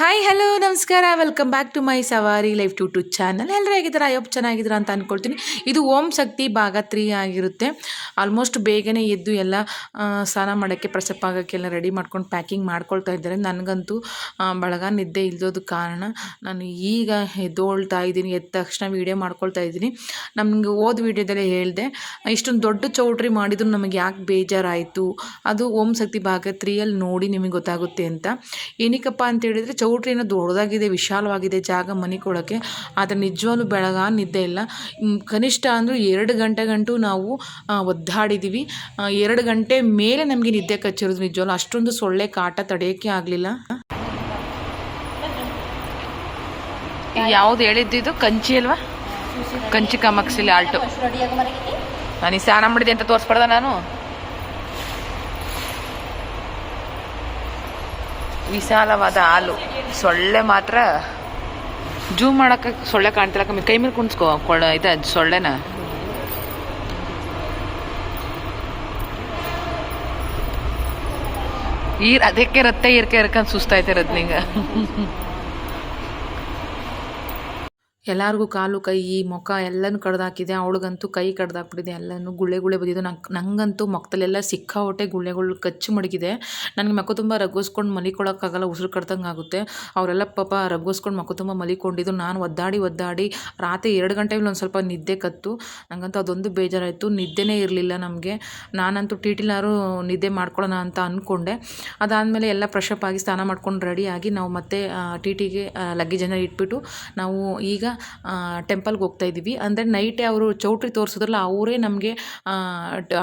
Hi hello ನಮಸ್ಕಾರ. Welcome back to my Savari life to to channel ಎಲ್ಲರೂ ಹೇಗಿದ್ದಾರೆ? ಅಯ್ಯಪ್ಪ ಚೆನ್ನಾಗಿದ್ದೀರಾ ಅಂತ ಅಂದ್ಕೊಳ್ತೀನಿ ಇದು ಓಂ ಶಕ್ತಿ ಭಾಗ ತ್ರೀ ಆಗಿರುತ್ತೆ. ಆಲ್ಮೋಸ್ಟ್ ಬೇಗನೆ ಎದ್ದು ಎಲ್ಲ ಸ್ನಾನ ಮಾಡೋಕ್ಕೆ ಪ್ರಸಪ್ ಆಗೋಕ್ಕೆಲ್ಲ ರೆಡಿ ಮಾಡ್ಕೊಂಡು ಪ್ಯಾಕಿಂಗ್ ಮಾಡ್ಕೊಳ್ತಾ ಇದ್ದಾರೆ. ನನಗಂತೂ ಬಳಗ ನಿದ್ದೆ ಇಲ್ದೋದು ಕಾರಣ. ನಾನು ಈಗ ಎದ್ದೋಳ್ತಾ ಇದ್ದೀನಿ, ಎದ್ದ ತಕ್ಷಣ ವೀಡಿಯೋ ಮಾಡ್ಕೊಳ್ತಾ ಇದ್ದೀನಿ. ನಮ್ಗೆ ಓದ್ ವೀಡಿಯೋದಲ್ಲೇ ಹೇಳಿದೆ, ಇಷ್ಟೊಂದು ದೊಡ್ಡ ಚೌಟ್ರಿ ಮಾಡಿದ್ರು ನಮಗೆ ಯಾಕೆ ಬೇಜಾರಾಯಿತು? ಅದು ಓಂ ಶಕ್ತಿ ಭಾಗ ತ್ರೀಯಲ್ಲಿ ನೋಡಿ ನಿಮಗೆ ಗೊತ್ತಾಗುತ್ತೆ ಅಂತ. ಏನಕ್ಕಪ್ಪ ಅಂತ ಹೇಳಿದರೆ ಚೌಟ್ರಿನ ದೊಡ್ಡದಾಗಿದೆ, ವಿಶಾಲವಾಗಿದೆ ಜಾಗ ಮನಿಕೊಳ್ಳೋಕ್ಕೆ ಆದರೆ ನಿಜವಾಗ್ಲೂ ಬೆಳಗ ನಿದ್ದೆ ಇಲ್ಲ. ಕನಿಷ್ಠ ಅಂದರೂ ಎರಡು ಗಂಟೆ ಗಂಟು ನಾವು ಒದ್ದಾಡಿದ್ದೀವಿ ಎರಡು ಗಂಟೆ ಮೇಲೆ ನಮಗೆ ನಿದ್ದೆ ಕಚ್ಚಿರೋದು ನಿಜವಾಗ್ಲೂ. ಅಷ್ಟೊಂದು ಸೊಳ್ಳೆ ಕಾಟ ತಡೆಯೋಕ್ಕೆ ಆಗಲಿಲ್ಲ. ಯಾವ್ದು ಹೇಳಿದ್ದು ಕಂಚಿ ಅಲ್ವಾ? ಕಂಚಿ ಕಾಮಾಕ್ಷಿಲಿ ಆಲ್ಟು. ನಾನು ಸ್ನಾನ ಮಾಡಿದೆ ಅಂತ ತೋರಿಸ್ಬಾರ್ದ ನಾನು? ವಿಶಾಲವಾದ ಹಾಲು. ಸೊಳ್ಳೆ ಮಾತ್ರ ಜೂಮ್ ಮಾಡಕ್ಕೆ ಸೊಳ್ಳೆ ಕಾಣ್ತಿಲ್ಲ. ಕಮ್ಮಿ ಕೈ ಮೇಲೆ ಕುಣಿಸ್ಕೋ ಕೊಳ ಇದೆ ಸೊಳ್ಳೆನ. ಈರ್, ಅದಕ್ಕೆ ರತ್ತೆ ಇರ್ಕೆ ಇರ್ಕೊಂಡು ಸುಸ್ತಾಯ್ತಿರೋದು ರತ್ನಿಂಗ. ಎಲ್ಲರಿಗೂ ಕಾಲು, ಕೈ, ಮುಖ ಎಲ್ಲನೂ ಕಡ್ದಾಕಿದೆ. ಅವಳಿಗಂತೂ ಕೈ ಕಡ್ದಾಕ್ಬಿಟ್ಟಿದೆ. ಎಲ್ಲನೂ ಗುಳ್ಳೆ ಗುಳ್ಳೆ ಬಂದಿದ್ದು. ನಂಗೆ, ನಂಗಂತೂ ಮುಖದಲ್ಲೆಲ್ಲ ಸಿಕ್ಕಾಪಟ್ಟೆ ಗುಳ್ಳೆಗಳು ಕಚ್ಚು ಮಡಗಿದೆ. ನನಗೆ ಮಕ್ಕ ತುಂಬ ರಗ್ಗೋಸ್ಕೊಂಡು ಮಲಿಕೊಳಕ್ಕಾಗಲ್ಲ, ಉಸಿರು ಕಡ್ದಂಗೆ ಆಗುತ್ತೆ ಅವರೆಲ್ಲ ಪಾಪ ರಗ್ಗೋಸ್ಕೊಂಡು ಮಕ್ಕ ತುಂಬ ಮಲಿಕೊಂಡಿದ್ದು. ನಾನು ಒದ್ದಾಡಿ ಒದ್ದಾಡಿ ರಾತ್ರಿ ಎರಡು ಗಂಟೆ ಮೇಲೆ ಒಂದು ಸ್ವಲ್ಪ ನಿದ್ದೆ ಕತ್ತು. ನನಗಂತೂ ಅದೊಂದು ಬೇಜಾರಾಯಿತು. ನಿದ್ದೆನೇ ಇರಲಿಲ್ಲ ನಮಗೆ. ನಾನಂತೂ ಟಿ ಟಿಲಾರು ನಿದ್ದೆ ಮಾಡ್ಕೊಳ್ಳೋಣ ಅಂತ ಅಂದ್ಕೊಂಡೆ ಅದಾದಮೇಲೆ ಎಲ್ಲ ಫ್ರೆಶಪ್ ಆಗಿ ಸ್ನಾನ ಮಾಡ್ಕೊಂಡು ರೆಡಿಯಾಗಿ ನಾವು ಮತ್ತೆ ಟಿ ಟಿಗೆ ಲಗೇಜನ್ನು ಇಟ್ಬಿಟ್ಟು ನಾವು ಈಗ ಟೆಂಪಲ್ಗೆ ಹೋಗ್ತಾ ಇದ್ದೀವಿ. ಅಂದರೆ ನೈಟೇ ಅವರು ಚೌಟ್ರಿ ತೋರಿಸಿದ್ರಲ್ಲ, ಅವರೇ ನಮಗೆ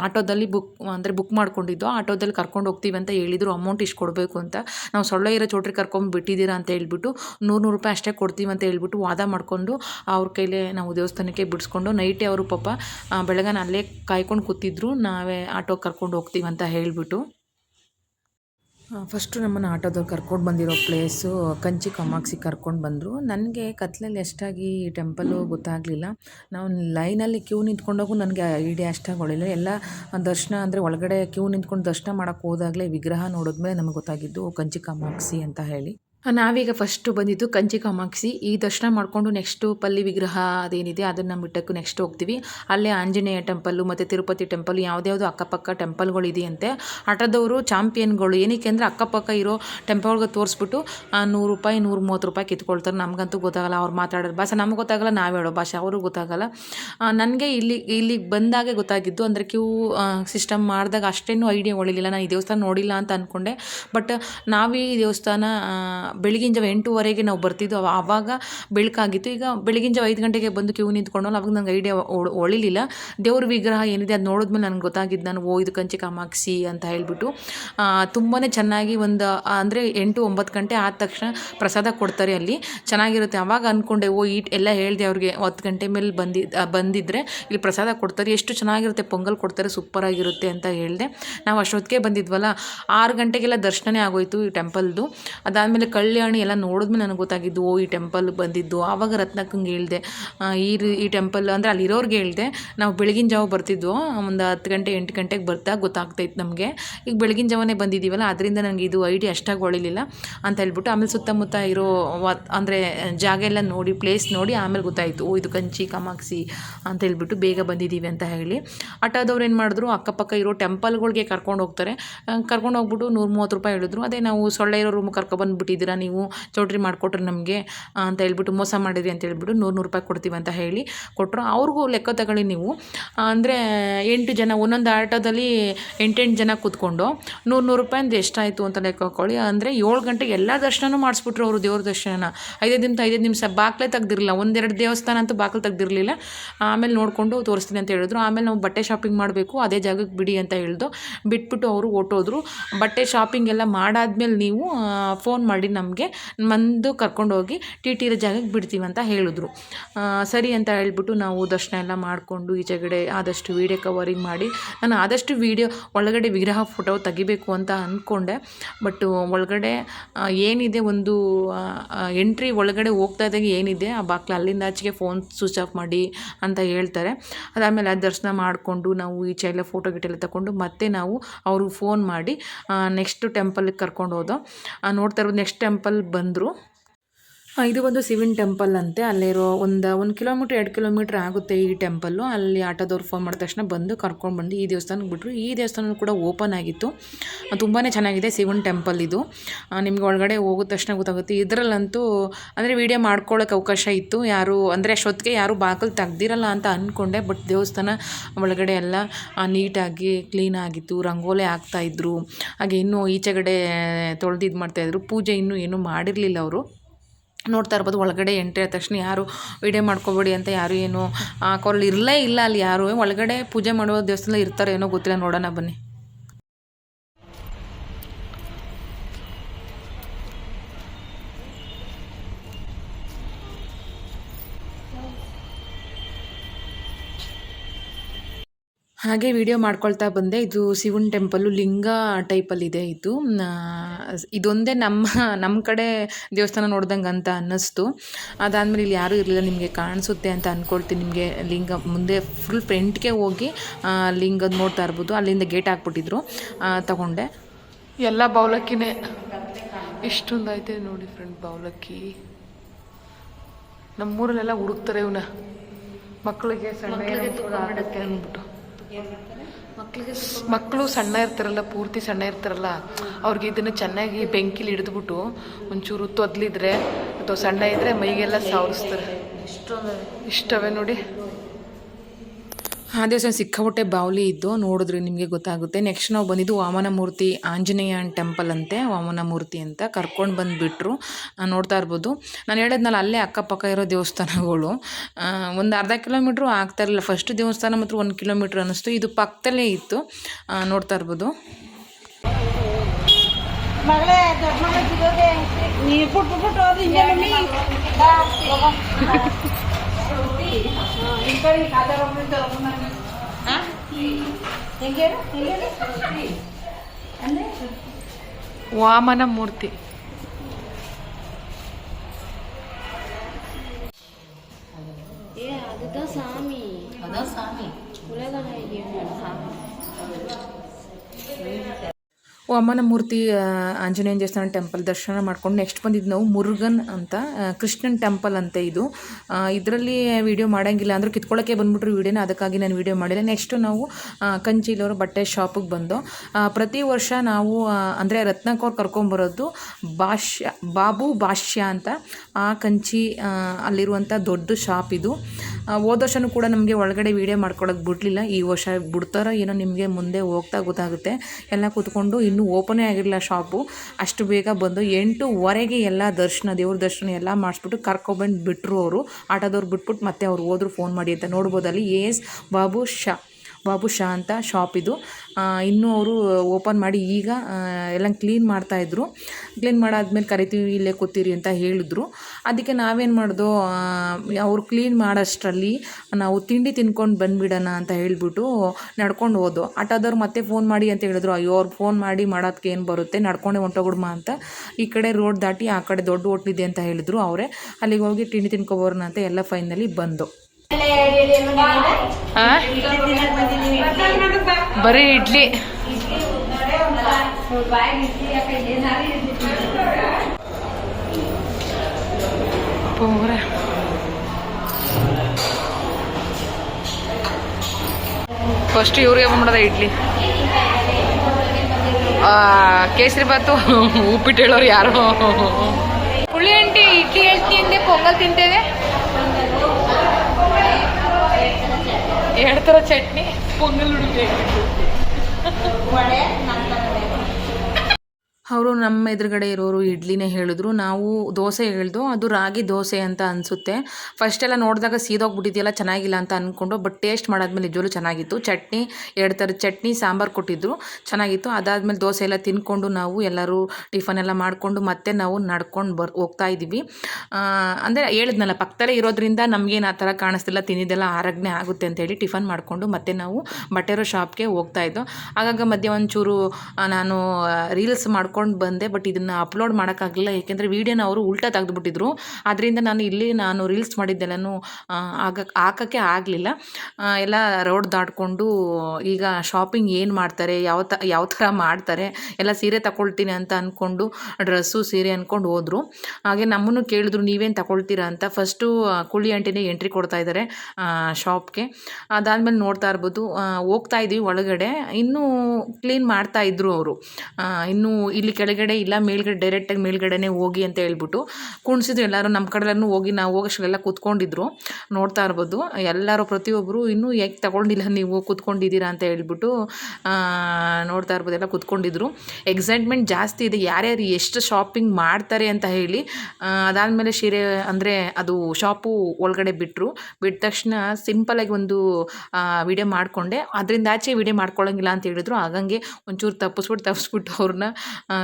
ಆಟೋದಲ್ಲಿ ಬುಕ್ ಅಂದರೆ ಬುಕ್ ಮಾಡ್ಕೊಂಡಿದ್ದು. ಆಟೋದಲ್ಲಿ ಕರ್ಕೊಂಡು ಹೋಗ್ತೀವಿ ಅಂತ ಹೇಳಿದರು. ಅಮೌಂಟ್ ಇಷ್ಟು ಕೊಡಬೇಕು ಅಂತ. ನಾವು ಸೊಳ್ಳೆ ಇರೋ ಚೌಟ್ರಿ ಕರ್ಕೊಂಡು ಬಿಟ್ಟಿದ್ದೀರಾ ಅಂತ ಹೇಳ್ಬಿಟ್ಟು, ನೂರು ನೂರು ರೂಪಾಯಿ ಅಷ್ಟೇ ಕೊಡ್ತೀವಿ ಅಂತ ಹೇಳ್ಬಿಟ್ಟು ವಾದ ಮಾಡಿಕೊಂಡು ಅವ್ರ ಕೈಲೇ ನಾವು ದೇವಸ್ಥಾನಕ್ಕೆ ಬಿಡಿಸ್ಕೊಂಡು ನೈಟೇ ಅವರು ಪಾಪ ಬೆಳಗಾನ ಅಲ್ಲೇ ಕಾಯ್ಕೊಂಡು ಕೂತಿದ್ರು. ನಾವೇ ಆಟೋ ಕರ್ಕೊಂಡು ಹೋಗ್ತೀವಿ ಅಂತ ಹೇಳಿಬಿಟ್ಟು. ಫಸ್ಟು ನಮ್ಮನ್ನು ಆಟೋದಲ್ಲಿ ಕರ್ಕೊಂಡು ಬಂದಿರೋ ಪ್ಲೇಸು ಕಂಚಿ ಕಾಮಾಕ್ಷಿ ಕರ್ಕೊಂಡು ಬಂದರು. ನನಗೆ ಕತ್ಲಲ್ಲಿ ಎಷ್ಟಾಗಿ ಟೆಂಪಲ್ಲು ಗೊತ್ತಾಗಲಿಲ್ಲ. ನಾವು ಲೈನಲ್ಲಿ ಕ್ಯೂ ನಿಂತ್ಕೊಂಡೋಗು ನನಗೆ ಐಡಿಯಾ ಅಷ್ಟಾಗಿ ಹೊಳಿಲ್ಲ ಎಲ್ಲ ದರ್ಶನ ಅಂದರೆ ಒಳಗಡೆ ಕ್ಯೂ ನಿಂತ್ಕೊಂಡು ದರ್ಶನ ಮಾಡೋಕ್ಕೆ ಹೋದಾಗಲೇ ವಿಗ್ರಹ ನೋಡಿದ್ಮೇಲೆ ನಮಗೆ ಗೊತ್ತಾಗಿದ್ದು ಕಂಚಿ ಕಾಮಾಕ್ಷಿ ಅಂತ ಹೇಳಿ. ನಾವೀಗ ಫಸ್ಟು ಬಂದಿದ್ದು ಕಂಚಿ ಕಾಮಾಕ್ಷಿ. ಈ ದರ್ಶನ ಮಾಡಿಕೊಂಡು ನೆಕ್ಸ್ಟು ಪಲ್ಲಿ ವಿಗ್ರಹ ಅದೇನಿದೆ, ಅದನ್ನು ಬಿಟ್ಟಕ್ಕೂ ನೆಕ್ಸ್ಟ್ ಹೋಗ್ತೀವಿ. ಅಲ್ಲೇ ಆಂಜನೇಯ ಟೆಂಪಲ್ಲು ಮತ್ತು ತಿರುಪತಿ ಟೆಂಪಲ್ ಯಾವುದ್ಯಾವುದು ಅಕ್ಕಪಕ್ಕ ಟೆಂಪಲ್ಗಳಿದೆಯಂತೆ ಆಟೋದವರು ಚಾಂಪಿಯನ್ಗಳು, ಏನಕ್ಕೆ ಅಂದರೆ ಅಕ್ಕಪಕ್ಕ ಇರೋ ಟೆಂಪಲ್ಗೆ ತೋರಿಸ್ಬಿಟ್ಟು ನೂರು ರೂಪಾಯಿ, ನೂರ ಮೂವತ್ತು ರೂಪಾಯಿ ಕಿತ್ಕೊಳ್ತಾರೆ. ನಮಗಂತೂ ಗೊತ್ತಾಗಲ್ಲ ಅವ್ರು ಮಾತಾಡೋದು ಭಾಷೆ. ನಮ್ಗೆ ಗೊತ್ತಾಗಲ್ಲ, ನಾವು ಹೇಳೋ ಭಾಷೆ. ಅವ್ರಿಗೆ ಗೊತ್ತಾಗಲ್ಲ. ನನಗೆ ಇಲ್ಲಿ ಇಲ್ಲಿಗೆ ಬಂದಾಗ ಗೊತ್ತಾಗಿದ್ದು ಅಂದರೆ ಕ್ಯೂ ಸಿಸ್ಟಮ್ ಮಾಡಿದಾಗ ಅಷ್ಟೇನು ಐಡಿಯಾ ಒಳಗಿಲ್ಲ ನಾನು ಈ ದೇವಸ್ಥಾನ ನೋಡಿಲ್ಲ ಅಂತ ಅಂದ್ಕೊಂಡೆ ಬಟ್ ನಾವೇ ಈ ದೇವಸ್ಥಾನ ಬೆಳಗಿನ ಜಾವ ಎಂಟೂವರೆಗೆ ನಾವು ಬರ್ತಿದ್ದು ಆವಾಗ ಬೆಳಕಾಗಿತ್ತು. ಈಗ ಬೆಳಗಿನ ಜಾವ ಐದು ಗಂಟೆಗೆ ಬಂದು ಕ್ಯೂ ನಿಂತ್ಕೊಂಡು ಅವಾಗ ನಂಗೆ ಐಡಿಯಾ ಒಳಿಲಿಲ್ಲ. ದೇವ್ರ ವಿಗ್ರಹ ಏನಿದೆ ಅದು ನೋಡಿದ್ಮೇಲೆ ನನಗೆ ಗೊತ್ತಾಗಿದ್ದು ನಾನು, ಓ, ಇದು ಕಂಚಿ ಕಾಮಾಕ್ಷಿ ಅಂತ ಹೇಳಿಬಿಟ್ಟು ತುಂಬಾ ಚೆನ್ನಾಗಿ ಒಂದು ಅಂದರೆ ಎಂಟು ಒಂಬತ್ತು ಗಂಟೆ ಆದ ತಕ್ಷಣ ಪ್ರಸಾದ ಕೊಡ್ತಾರೆ ಅಲ್ಲಿ. ಚೆನ್ನಾಗಿರುತ್ತೆ. ಅವಾಗ ಅಂದ್ಕೊಂಡೆ ಓ ಈಟ್ ಎಲ್ಲ ಹೇಳಿದೆ ಅವ್ರಿಗೆ ಹತ್ತು ಗಂಟೆ ಮೇಲೆ ಬಂದಿ ಬಂದಿದ್ದರೆ ಇಲ್ಲಿ ಪ್ರಸಾದ ಕೊಡ್ತಾರೆ. ಎಷ್ಟು ಚೆನ್ನಾಗಿರುತ್ತೆ, ಪೊಂಗಲ್ ಕೊಡ್ತಾರೆ, ಸೂಪರಾಗಿರುತ್ತೆ ಅಂತ ಹೇಳಿದೆ. ನಾವು ಅಷ್ಟೊತ್ತಿಗೆ ಬಂದಿದ್ವಲ್ಲ, ಆರು ಗಂಟೆಗೆಲ್ಲ ದರ್ಶನನೇ ಆಗೋಯ್ತು ಈ ಟೆಂಪಲ್ದು ಅದಾದಮೇಲೆ ಕಲ್ಯಾಣಿ ಎಲ್ಲ ನೋಡಿದ್ಮೇಲೆ ನನಗೆ ಗೊತ್ತಾಗಿದ್ದು, ಓ, ಈ ಟೆಂಪಲ್ ಬಂದಿದ್ದು. ಆವಾಗ ರತ್ನಕ್ಕಂಗೆ ಹೇಳಿದೆ ಈ ಈ ಟೆಂಪಲ್ ಅಂದರೆ ಅಲ್ಲಿರೋರ್ಗೆ ಹೇಳಿದೆ. ನಾವು ಬೆಳಗಿನ ಜಾವ ಬರ್ತಿದ್ವು, ಒಂದು ಹತ್ತು ಗಂಟೆ, ಎಂಟು ಗಂಟೆಗೆ ಬರ್ತಾ ಗೊತ್ತಾಗ್ತೈತೆ ನಮಗೆ. ಈಗ ಬೆಳಗಿನ ಜಾವನೇ ಬಂದಿದ್ದೀವಲ್ಲ ಅದರಿಂದ ನನಗೆ ಇದು ಐಡಿಯಾ ಅಷ್ಟಾಗಿ ಹೊಳಿಲಿಲ್ಲ ಅಂತ ಹೇಳ್ಬಿಟ್ಟು, ಆಮೇಲೆ ಸುತ್ತಮುತ್ತ ಇರೋ ವಾತ್, ಅಂದರೆ ಜಾಗ ಎಲ್ಲ ನೋಡಿ ಪ್ಲೇಸ್ ನೋಡಿ ಆಮೇಲೆ ಗೊತ್ತಾಯಿತು, ಓ, ಇದು ಕಂಚಿ, ಕಾಮಾಕ್ಷಿ ಅಂತ ಹೇಳ್ಬಿಟ್ಟು ಬೇಗ ಬಂದಿದ್ದೀವಿ ಅಂತ ಹೇಳಿ. ಆಟೋದವ್ರು ಏನು ಮಾಡಿದ್ರು, ಅಕ್ಕಪಕ್ಕ ಇರೋ ಟೆಂಪಲ್ಗಳಿಗೆ ಕರ್ಕೊಂಡು ಹೋಗ್ತಾರೆ. ಕರ್ಕೊಂಡು ಹೋಗ್ಬಿಟ್ಟು ನೂರ ಮೂವತ್ತು ರೂಪಾಯಿ ಹೇಳಿದ್ರು. ಅದೇ ನಾವು ಸೊಳ್ಳೆ ಇರೋ ರೂಮ್ ಕರ್ಕೊಬಂದ್ಬಿಟ್ಟಿದ್ದೀರಾ ನೀವು? ಚೌಟ್ರಿ ಮಾಡಿಕೊಟ್ರೆ ನಮಗೆ ಅಂತ ಹೇಳ್ಬಿಟ್ಟು ಮೋಸ ಮಾಡಿದ್ರಿ ಅಂತ ಹೇಳ್ಬಿಟ್ಟು ನೂರು ನೂರು ರೂಪಾಯಿ ಕೊಡ್ತೀವಿ ಅಂತ ಹೇಳಿ ಕೊಟ್ಟರು ಅವ್ರಿಗೂ ಲೆಕ್ಕ ತಗೊಳ್ಳಿ ನೀವು. ಅಂದರೆ ಎಂಟು ಜನ, ಒಂದೊಂದು ಆಟೋದಲ್ಲಿ ಎಂಟೆಂಟು ಜನ ಕೂತ್ಕೊಂಡು ನೂರು ನೂರು ರೂಪಾಯಿ ಅಂದ್ರೆ ಎಷ್ಟಾಯಿತು ಅಂತ ಲೆಕ್ಕ ಹಾಕೊಳ್ಳಿ. ಅಂದರೆ ಏಳು ಗಂಟೆಗೆ ಎಲ್ಲ ದರ್ಶನನೂ ಮಾಡಿಸ್ಬಿಟ್ರು ಅವರು ದೇವ್ರ ದರ್ಶನ ಐದು ನಿಮಿಷ ಐದೈದು ನಿಮಿಷ ಬಾಕ್ಲೆ ತೆಗ್ದಿರಲಿಲ್ಲ. ಒಂದೆರಡು ದೇವಸ್ಥಾನ ಅಂತೂ ಬಾಕ್ಲು ತೆಗ್ದಿರಲಿಲ್ಲ. ಆಮೇಲೆ ನೋಡಿಕೊಂಡು ತೋರಿಸ್ತೀನಿ ಅಂತ ಹೇಳಿದ್ರು. ಆಮೇಲೆ ನಾವು ಬಟ್ಟೆ ಶಾಪಿಂಗ್ ಮಾಡಬೇಕು, ಅದೇ ಜಾಗಕ್ಕೆ ಬಿಡಿ ಅಂತ ಹೇಳಿದ್ರು ಬಿಟ್ಬಿಟ್ಟು ಅವರು ಹೊರ್ಟೋದ್ರು. ಬಟ್ಟೆ ಶಾಪಿಂಗ್ ಎಲ್ಲ ಮಾಡಾದ್ಮೇಲೆ ನೀವು ಫೋನ್ ಮಾಡಿ ನಮಗೆ ಮಂದು ಕರ್ಕೊಂಡೋಗಿ ಟಿ ಟಿ ಇರೋ ಜಾಗಕ್ಕೆ ಬಿಡ್ತೀವಿ ಅಂತ ಹೇಳಿದ್ರು. ಸರಿ ಅಂತ ಹೇಳ್ಬಿಟ್ಟು ನಾವು ದರ್ಶನ ಎಲ್ಲ ಮಾಡಿಕೊಂಡು ಈಚೆಗಡೆ ಆದಷ್ಟು ವೀಡಿಯೋ ಕವರಿಂಗ್ ಮಾಡಿ, ನಾನು ಆದಷ್ಟು ವೀಡಿಯೋ ಒಳಗಡೆ ವಿಗ್ರಹ ಫೋಟೋ ತೆಗಿಬೇಕು ಅಂತ ಅಂದ್ಕೊಂಡೆ ಬಟ್ ಒಳಗಡೆ ಏನಿದೆ ಒಂದು ಎಂಟ್ರಿ ಒಳಗಡೆ ಹೋಗ್ತಾ ಇದ್ದಾಗ ಏನಿದೆ, ಆ ಬಾಕ್ಲ ಅಲ್ಲಿಂದ ಆಚೆಗೆ ಫೋನ್ ಸ್ವಿಚ್ ಆಫ್ ಮಾಡಿ ಅಂತ ಹೇಳ್ತಾರೆ. ಅದಾದಮೇಲೆ ಅದು ದರ್ಶನ ಮಾಡಿಕೊಂಡು ನಾವು ಈಚೆ ಎಲ್ಲ ಫೋಟೋ ಗಿಟೆಲ್ಲ ತಗೊಂಡು ಮತ್ತೆ ನಾವು ಅವ್ರಿಗೆ ಫೋನ್ ಮಾಡಿ ನೆಕ್ಸ್ಟ್ ಟೆಂಪಲ್ಗೆ ಕರ್ಕೊಂಡು ಹೋದೋ. ನೋಡ್ತಾ ಇರೋದು ನೆಕ್ಸ್ಟ್ ಬಂದರು. ಆ, ಇದು ಒಂದು ಶಿವನ್ ಟೆಂಪಲ್ ಅಂತೆ. ಅಲ್ಲಿರೋ ಒಂದು ಒಂದು ಕಿಲೋಮೀಟ್ರ್, ಎರಡು ಕಿಲೋಮೀಟ್ರ್ ಆಗುತ್ತೆ ಈ ಟೆಂಪಲ್ಲು ಅಲ್ಲಿ ಆಟೋದವ್ರು ಫೋನ್ ಮಾಡಿದ ತಕ್ಷಣ ಬಂದು ಕರ್ಕೊಂಡು ಬಂದು ಈ ದೇವಸ್ಥಾನಕ್ಕೆ ಬಿಟ್ಟರು ಈ ದೇವಸ್ಥಾನ ಕೂಡ ಓಪನ್ ಆಗಿತ್ತು. ತುಂಬಾ ಚೆನ್ನಾಗಿದೆ ಶಿವನ್ ಟೆಂಪಲ್ ಇದು. ನಿಮ್ಗೆ ಒಳಗಡೆ ಹೋಗಿದ ತಕ್ಷಣ ಗೊತ್ತಾಗುತ್ತೆ. ಇದರಲ್ಲಂತೂ ಅಂದರೆ ವೀಡಿಯೋ ಮಾಡ್ಕೊಳ್ಳೋಕೆ ಅವಕಾಶ ಇತ್ತು. ಯಾರು, ಅಂದರೆ ಅಷ್ಟೊತ್ತಿಗೆ ಯಾರು ಬಾಗಿಲು ತೆಗ್ದಿರಲ್ಲ ಅಂತ ಅಂದ್ಕೊಂಡೆ ಬಟ್ ದೇವಸ್ಥಾನ ಒಳಗಡೆ ಎಲ್ಲ ನೀಟಾಗಿ ಕ್ಲೀನ್ ಆಗಿತ್ತು. ರಂಗೋಲಿ ಹಾಕ್ತಾಯಿದ್ರು ಹಾಗೆ ಇನ್ನೂ ಈಚೆಗಡೆ ತೊಳೆದು ಇದು ಮಾಡ್ತಾಯಿದ್ರು ಪೂಜೆ ಇನ್ನೂ ಏನೂ ಮಾಡಿರಲಿಲ್ಲ ಅವರು. ನೋಡ್ತಾ ಇರ್ಬೋದು, ಒಳಗಡೆ ಎಂಟ್ರಿ ಆದ ತಕ್ಷಣ ಯಾರು ವೀಡಿಯೋ ಮಾಡ್ಕೋಬೇಡಿ ಅಂತ ಯಾರು ಏನು ಇರಲೇ ಇಲ್ಲ ಅಲ್ಲಿ ಯಾರು, ಒಳಗಡೆ ಪೂಜೆ ಮಾಡುವ ದೇವಸ್ಥಾನ ಇರ್ತಾರೆ ಏನೋ ಗೊತ್ತಿಲ್ಲ, ನೋಡೋಣ ಬನ್ನಿ. ಹಾಗೆ ವಿಡಿಯೋ ಮಾಡ್ಕೊಳ್ತಾ ಬಂದೆ. ಇದು ಶಿವನ್ ಟೆಂಪಲ್ಲು ಲಿಂಗ ಟೈಪಲ್ಲಿದೆ ಇದು ಇದೊಂದೇ ನಮ್ಮ ನಮ್ಮ ಕಡೆ ದೇವಸ್ಥಾನ ನೋಡ್ದಂಗೆ ಅಂತ ಅನ್ನಿಸ್ತು. ಅದಾದಮೇಲೆ ಇಲ್ಲಿ ಯಾರೂ ಇರಲಿಲ್ಲ. ನಿಮಗೆ ಕಾಣಿಸುತ್ತೆ ಅಂತ ಅಂದ್ಕೊಳ್ತೀನಿ ನಿಮಗೆ ಲಿಂಗ. ಮುಂದೆ ಫುಲ್ ಫ್ರಂಟ್ಗೆ ಹೋಗಿ ಲಿಂಗ ಲಿಂಗದ ನೋಡ್ತಾ ಇರ್ಬೋದು. ಅಲ್ಲಿಂದ ಗೇಟ್ ಹಾಕ್ಬಿಟ್ಟಿದ್ರು. ತಗೊಂಡೆ. ಎಲ್ಲ ಬೌಲಕ್ಕಿನೇ ಇಷ್ಟೊಂದಾಯ್ತೆ ಐತೆ ನೋಡಿ ಫ್ರೆಂಡ್ ಬೌಲಕ್ಕಿ ನಮ್ಮೂರಲ್ಲೆಲ್ಲ ಹುಡುಕ್ತಾರೆ ಇವನ್ನ ಮಕ್ಕಳಿಗೆ ಸಣ್ಣ ಆಗತ್ತೆ ಅಂದ್ಬಿಟ್ಟು. ಮಕ್ಕಳು ಸಣ್ಣ ಇರ್ತಾರಲ್ಲ ಪೂರ್ತಿ ಸಣ್ಣ ಇರ್ತಾರಲ್ಲ ಅವ್ರಿಗೆ ಇದನ್ನು ಚೆನ್ನಾಗಿ ಬೆಂಕಿಲಿ ಹಿಡಿದ್ಬಿಟ್ಟು ಒಂಚೂರು ತೊದ್ಲಿದ್ರೆ ಅಥವಾ ಸಣ್ಣ ಇದ್ರೆ ಮೈಗೆಲ್ಲ ಸಾವರಿಸ್ತಾರೆ. ಇಷ್ಟವೇ ನೋಡಿ. ಆ ದೇವಸ್ಥಾನ ಸಿಕ್ಕಾಪಟ್ಟೆ ಬಾವಲಿ ಇದ್ದು ನೋಡಿದ್ರೆ ನಿಮಗೆ ಗೊತ್ತಾಗುತ್ತೆ. ನೆಕ್ಸ್ಟ್ ನಾವು ಬಂದಿದ್ದು ವಾಮನ ಮೂರ್ತಿ ಆಂಜನೇಯ ಟೆಂಪಲ್ ಅಂತೆ ವಾಮನ ಮೂರ್ತಿ ಅಂತ ಕರ್ಕೊಂಡು ಬಂದುಬಿಟ್ರು. ನೋಡ್ತಾ ಇರ್ಬೋದು. ನಾನು ಹೇಳಿದ್ನಲ್ಲ ಅಲ್ಲೇ ಅಕ್ಕಪಕ್ಕ ಇರೋ ದೇವಸ್ಥಾನಗಳು. ಒಂದು ಅರ್ಧ ಕಿಲೋಮೀಟ್ರು ಆಗ್ತಾ ಇರಲಿಲ್ಲ. ಫಸ್ಟ್ ದೇವಸ್ಥಾನ ಮಾತ್ರ ಒಂದು ಕಿಲೋಮೀಟ್ರ್ ಅನ್ನಿಸ್ತು. ಇದು ಪಕ್ಕದಲ್ಲೇ ಇತ್ತು. ನೋಡ್ತಾ ಇರ್ಬೋದು. వామన మూర్తి அதுதான் சாமி அதான் சாமி உலகநாயகி சாமி ವಾಮನ ಮೂರ್ತಿ ಆ, ಆಂಜನೇಯ ದೇವಸ್ಥಾನ ಟೆಂಪಲ್ ದರ್ಶನ ಮಾಡ್ಕೊಂಡು ನೆಕ್ಸ್ಟ್ ಬಂದಿದ್ದು ನಾವು ಮುರುಗನ್ ಅಂತ ಕೃಷ್ಣನ್ ಟೆಂಪಲ್ ಅಂತ ಇದು. ಇದರಲ್ಲಿ ವೀಡಿಯೋ ಮಾಡೋಂಗಿಲ್ಲ ಅಂದ್ರೆ ಕಿತ್ಕೊಳ್ಳೋಕ್ಕೆ ಬಂದ್ಬಿಟ್ರು ವೀಡಿಯೋನ ಅದಕ್ಕಾಗಿ ನಾನು ವೀಡಿಯೋ ಮಾಡಿಲ್ಲ. ನೆಕ್ಸ್ಟು ನಾವು ಕಂಚಿಲೋರು ಬಟ್ಟೆ ಶಾಪಿಗೆ ಬಂದು ಪ್ರತಿ ವರ್ಷ ನಾವು ಅಂದರೆ ರತ್ನಕವ್ರು ಕರ್ಕೊಂಬರೋದು ಭಾಷ್ಯ ಬಾಬು ಭಾಷ್ಯ ಅಂತ. ಆ ಕಂಚಿ ಅಲ್ಲಿರುವಂಥ ದೊಡ್ಡ ಶಾಪ್ ಇದು. ಹೋದ ವರ್ಷನೂ ಕೂಡ ನಮಗೆ ಒಳಗಡೆ ವೀಡಿಯೋ ಮಾಡ್ಕೊಳ್ಳೋಕೆ ಬಿಡಲಿಲ್ಲ. ಈ ವರ್ಷ ಬಿಡ್ತಾರೋ ಏನೋ ನಿಮಗೆ ಮುಂದೆ ಹೋಗ್ತಾ ಗೊತ್ತಾಗುತ್ತೆ. ಎಲ್ಲ ಕೂತ್ಕೊಂಡು ಇನ್ನೂ ಓಪನೇ ಆಗಿರಲಿಲ್ಲ ಶಾಪು ಅಷ್ಟು ಬೇಗ ಬಂದು ಎಂಟೂವರೆಗೆ ಎಲ್ಲ ದರ್ಶನ, ದೇವ್ರ ದರ್ಶನ ಎಲ್ಲ ಮಾಡಿಸ್ಬಿಟ್ಟು ಕರ್ಕೊಬಂದು ಬಿಟ್ಟರು ಅವರು. ಆಟೋದವ್ರು ಬಿಟ್ಬಿಟ್ಟು ಮತ್ತೆ ಅವ್ರು ಹೋದ್ರು ಫೋನ್ ಮಾಡಿ ಅಂತ ನೋಡ್ಬೋದಲ್ಲಿ. ಎಸ್ ಬಾಬು ಶಾ ಬಾಬು ಶಾ ಅಂತ ಶಾಪ್ ಇದು. ಇನ್ನೂ ಅವರು ಓಪನ್ ಮಾಡಿ ಈಗ ಎಲ್ಲ ಕ್ಲೀನ್ ಮಾಡ್ತಾಯಿದ್ರು ಕ್ಲೀನ್ ಮಾಡಾದ್ಮೇಲೆ ಕರಿತೀವಿ, ಇಲ್ಲೇ ಕೂತೀರಿ ಅಂತ ಹೇಳಿದ್ರು. ಅದಕ್ಕೆ ನಾವೇನು ಮಾಡ್ದೋ ಅವ್ರು ಕ್ಲೀನ್ ಮಾಡೋಷ್ಟರಲ್ಲಿ ನಾವು ತಿಂಡಿ ತಿನ್ಕೊಂಡು ಬಂದುಬಿಡೋಣ ಅಂತ ಹೇಳಿಬಿಟ್ಟು ನಡ್ಕೊಂಡು ಹೋದೋ ಆಟೋದವ್ರು ಮತ್ತೆ ಫೋನ್ ಮಾಡಿ ಅಂತ ಹೇಳಿದ್ರು, ಅಯ್ಯೋ, ಅವ್ರು ಫೋನ್ ಮಾಡಿ ಮಾಡೋದಕ್ಕೆ ಏನು ಬರುತ್ತೆ? ನಡ್ಕೊಂಡೆ ಹೊಂಟೋಗ್ಬಿಡ್ಮ ಅಂತ. ಈ ಕಡೆ ರೋಡ್ ದಾಟಿ ಆ ಕಡೆ ದೊಡ್ಡ ಹೋಟ್ಲಿದೆ ಅಂತ ಹೇಳಿದ್ರು ಅವರೇ. ಅಲ್ಲಿಗೆ ಹೋಗಿ ತಿಂಡಿ ತಿನ್ಕೊಬೋರ್ನ ಅಂತ ಎಲ್ಲ ಫೈನಲಿ ಬಂದು. ಬರೀ ಇಡ್ಲಿ. ಪೂರ. ಫಸ್ಟ್ ಇವ್ರಿಗೆ ಬಂದ್ಬಿಡದ ಇಡ್ಲಿ. ಆ, ಕೇಸರಿ ಬಾತು ಉಪ್ಪಿಟ್ಟು ಹೇಳೋರು ಯಾರು? ಹುಳಿ ಅಂಟಿ ಇಡ್ಲಿ ಹೇಳ್ತೀನಿ ಪೊಂಗಲ್ ತಿಂತೇವೆ. ಎರಡು ಥರ ಚಟ್ನಿ ಪೊಂಗಲ್ ಹುಡುಗಿ ಅವರು ನಮ್ಮ ಎದುರುಗಡೆ ಇರೋರು ಇಡ್ಲಿನೇ ಹೇಳಿದ್ರು. ನಾವು ದೋಸೆ ಹೇಳ್ದು, ಅದು ರಾಗಿ ದೋಸೆ ಅಂತ ಅನಿಸುತ್ತೆ. ಫಸ್ಟೆಲ್ಲ ನೋಡಿದಾಗ ಸೀದೋಗ್ಬಿಟ್ಟಿದೆಯಲ್ಲ, ಚೆನ್ನಾಗಿಲ್ಲ ಅಂತ ಅಂದ್ಕೊಂಡು ಬಟ್ ಟೇಸ್ಟ್ ಮಾಡಾದ್ಮೇಲೆ ನಿಜವಲ್ಲೂ ಚೆನ್ನಾಗಿತ್ತು. ಚಟ್ನಿ, ಎರಡು ಥರದ ಚಟ್ನಿ, ಸಾಂಬಾರು ಕೊಟ್ಟಿದ್ರು. ಚೆನ್ನಾಗಿತ್ತು. ಅದಾದಮೇಲೆ ದೋಸೆ ಎಲ್ಲ ತಿನ್ಕೊಂಡು ನಾವು ಎಲ್ಲರೂ ಟಿಫನ್ ಎಲ್ಲ ಮಾಡಿಕೊಂಡು ಮತ್ತೆ ನಾವು ನಡ್ಕೊಂಡು ಬರ್, ಹೋಗ್ತಾ ಇದ್ದೀವಿ. ಅಂದರೆ ಹೇಳಿದ್ನಲ್ಲ, ಪಕ್ಕದಲ್ಲೇ ಇರೋದ್ರಿಂದ ನಮಗೇನು ಆ ಥರ ಕಾಣಿಸ್ತಿಲ್ಲ, ತಿಂದಿದ್ದೆಲ್ಲ ಆರೋಗ್ಯ ಆಗುತ್ತೆ ಅಂತೇಳಿ ಟಿಫನ್ ಮಾಡಿಕೊಂಡು ಮತ್ತೆ ನಾವು ಬಟ್ಟೆರೋ ಶಾಪ್ಗೆ ಹೋಗ್ತಾ ಇದ್ದೋ. ಆಗಾಗ ಮಧ್ಯೆ ಒಂಚೂರು ಚೂರು ನಾನು ರೀಲ್ಸ್ ಮಾಡ್ಕೊಂಡು ಮಾಡ್ಕೊಂಡು ಬಂದೆ ಬಟ್ ಇದನ್ನು ಅಪ್ಲೋಡ್ ಮಾಡೋಕ್ಕಾಗಲಿಲ್ಲ. ಏಕೆಂದರೆ ವೀಡಿಯೋನ ಅವರು ಉಲ್ಟಾ ತೆಗೆದುಬಿಟ್ಟಿದ್ರು. ಅದರಿಂದ ನಾನು ಇಲ್ಲಿ ನಾನು ರೀಲ್ಸ್ ಮಾಡಿದ್ದೆಲ್ಲನೂ ಆಗಕ್ಕೆ ಹಾಕೋಕ್ಕೆ ಆಗಲಿಲ್ಲ. ಎಲ್ಲ ರೋಡ್ ದಾಟ್ಕೊಂಡು, ಈಗ ಶಾಪಿಂಗ್ ಏನು ಮಾಡ್ತಾರೆ, ಯಾವ ತ, ಯಾವ ಥರ ಮಾಡ್ತಾರೆ, ಎಲ್ಲ ಸೀರೆ ತಗೊಳ್ತೀನಿ ಅಂತ ಅಂದ್ಕೊಂಡು ಡ್ರೆಸ್ಸು ಸೀರೆ ಅಂದ್ಕೊಂಡು ಹೋದರು. ಹಾಗೆ ನಮ್ಮನ್ನು ಕೇಳಿದ್ರು, ನೀವೇನು ತಗೊಳ್ತೀರಾ ಅಂತ. ಫಸ್ಟು ಕುಳಿ ಆಂಟಿನೇ ಎಂಟ್ರಿ ಕೊಡ್ತಾ ಇದ್ದಾರೆ ಶಾಪ್ಗೆ ಅದಾದಮೇಲೆ ನೋಡ್ತಾ ಇರ್ಬೋದು ಹೋಗ್ತಾ ಇದ್ದೀವಿ ಒಳಗಡೆ. ಇನ್ನೂ ಕ್ಲೀನ್ ಮಾಡ್ತಾ ಇದ್ರು ಅವರು. ಇನ್ನೂ ಇಲ್ಲಿ ಕೆಳಗಡೆ ಇಲ್ಲ, ಮೇಲ್ಗಡೆ ಡೈರೆಕ್ಟಾಗಿ ಮೇಲ್ಗಡೆನೇ ಹೋಗಿ ಅಂತ ಹೇಳ್ಬಿಟ್ಟು ಕುಣಿಸಿದ್ರು ಎಲ್ಲರೂ ನಮ್ಮ ಕಡೆಲ್ಲೂ ಹೋಗಿ ನಾವು ಹೋಗೋಷ್ಟೆಲ್ಲ ಕೂತ್ಕೊಂಡಿದ್ರು, ನೋಡ್ತಾ ಇರ್ಬೋದು. ಎಲ್ಲರೂ ಪ್ರತಿಯೊಬ್ಬರು ಇನ್ನೂ ಯಾಕೆ ತಗೊಂಡಿಲ್ಲ ನೀವು ಕೂತ್ಕೊಂಡಿದ್ದೀರಾ ಅಂತ ಹೇಳ್ಬಿಟ್ಟು ನೋಡ್ತಾ ಇರ್ಬೋದು. ಎಲ್ಲ ಕೂತ್ಕೊಂಡಿದ್ರು. ಎಕ್ಸೈಟ್ಮೆಂಟ್ ಜಾಸ್ತಿ ಇದೆ. ಯಾರ್ಯಾರು ಎಷ್ಟು ಶಾಪಿಂಗ್ ಮಾಡ್ತಾರೆ ಅಂತ ಹೇಳಿ ಅದಾದಮೇಲೆ ಸೀರೆ ಅಂದರೆ ಅದು ಶಾಪು ಒಳಗಡೆ ಬಿಟ್ಟರು ಬಿಟ್ಟ ತಕ್ಷಣ ಸಿಂಪಲಾಗಿ ಒಂದು ವಿಡಿಯೋ ಮಾಡಿಕೊಂಡೆ. ಅದರಿಂದ ಆಚೆ ವಿಡಿಯೋ ಮಾಡ್ಕೊಳ್ಳೋಂಗಿಲ್ಲ ಅಂತ ಹೇಳಿದ್ರು. ಹಾಗಂಗೆ ಒಂಚೂರು ತಪ್ಪಿಸ್ಬಿಟ್ಟು ತಪ್ಪಿಸ್ಬಿಟ್ಟು ಅವ್ರನ್ನ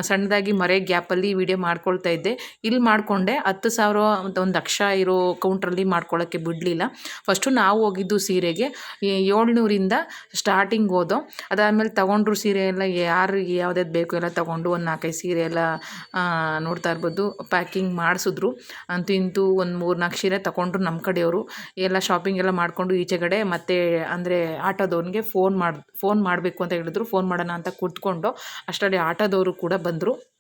ಸಣ್ಣದಾಗಿ ಮರೆ ಗ್ಯಾಪಲ್ಲಿ ವಿಡಿಯೋ ಮಾಡ್ಕೊಳ್ತಾ ಇದ್ದೆ. ಇಲ್ಲಿ ಮಾಡಿಕೊಂಡೆ. ಹತ್ತು ಸಾವಿರ ಅಂತ ಒಂದು ಲಕ್ಷ ಇರೋ ಕೌಂಟ್ರಲ್ಲಿ ಮಾಡ್ಕೊಳ್ಳೋಕ್ಕೆ ಬಿಡಲಿಲ್ಲ. ಫಸ್ಟು ನಾವು ಹೋಗಿದ್ದು ಸೀರೆಗೆ. ಏಳ್ನೂರಿಂದ ಸ್ಟಾರ್ಟಿಂಗ್ ಹೋದೋ. ಅದಾದಮೇಲೆ ತೊಗೊಂಡ್ರು ಸೀರೆ ಎಲ್ಲ ಯಾರಿಗೆ ಯಾವುದ್ಯಾವ್ದು ಬೇಕು ಎಲ್ಲ ತೊಗೊಂಡು ಒಂದು ನಾಲ್ಕೈದು ಸೀರೆ ಎಲ್ಲ ನೋಡ್ತಾ ಇರ್ಬೋದು. ಪ್ಯಾಕಿಂಗ್ ಮಾಡಿಸಿದ್ರು. ಅಂತೂ ಇಂತೂ ಒಂದು ಮೂರು ನಾಲ್ಕು ಸೀರೆ ತೊಗೊಂಡ್ರು ನಮ್ಮ ಕಡೆಯವರು. ಎಲ್ಲ ಶಾಪಿಂಗ್ ಎಲ್ಲ ಮಾಡಿಕೊಂಡು ಈಚೆಗಡೆ ಮತ್ತೆ ಅಂದರೆ ಆಟೋದವ್ನಿಗೆ ಫೋನ್ ಮಾಡಿ ಫೋನ್ ಮಾಡಬೇಕು ಅಂತ ಹೇಳಿದ್ರು. ಫೋನ್ ಮಾಡೋಣ ಅಂತ ಕೂತ್ಕೊಂಡು ಅಷ್ಟರಲ್ಲಿ ಆಟೋದವರು ಕೂಡ ಬಂದರು.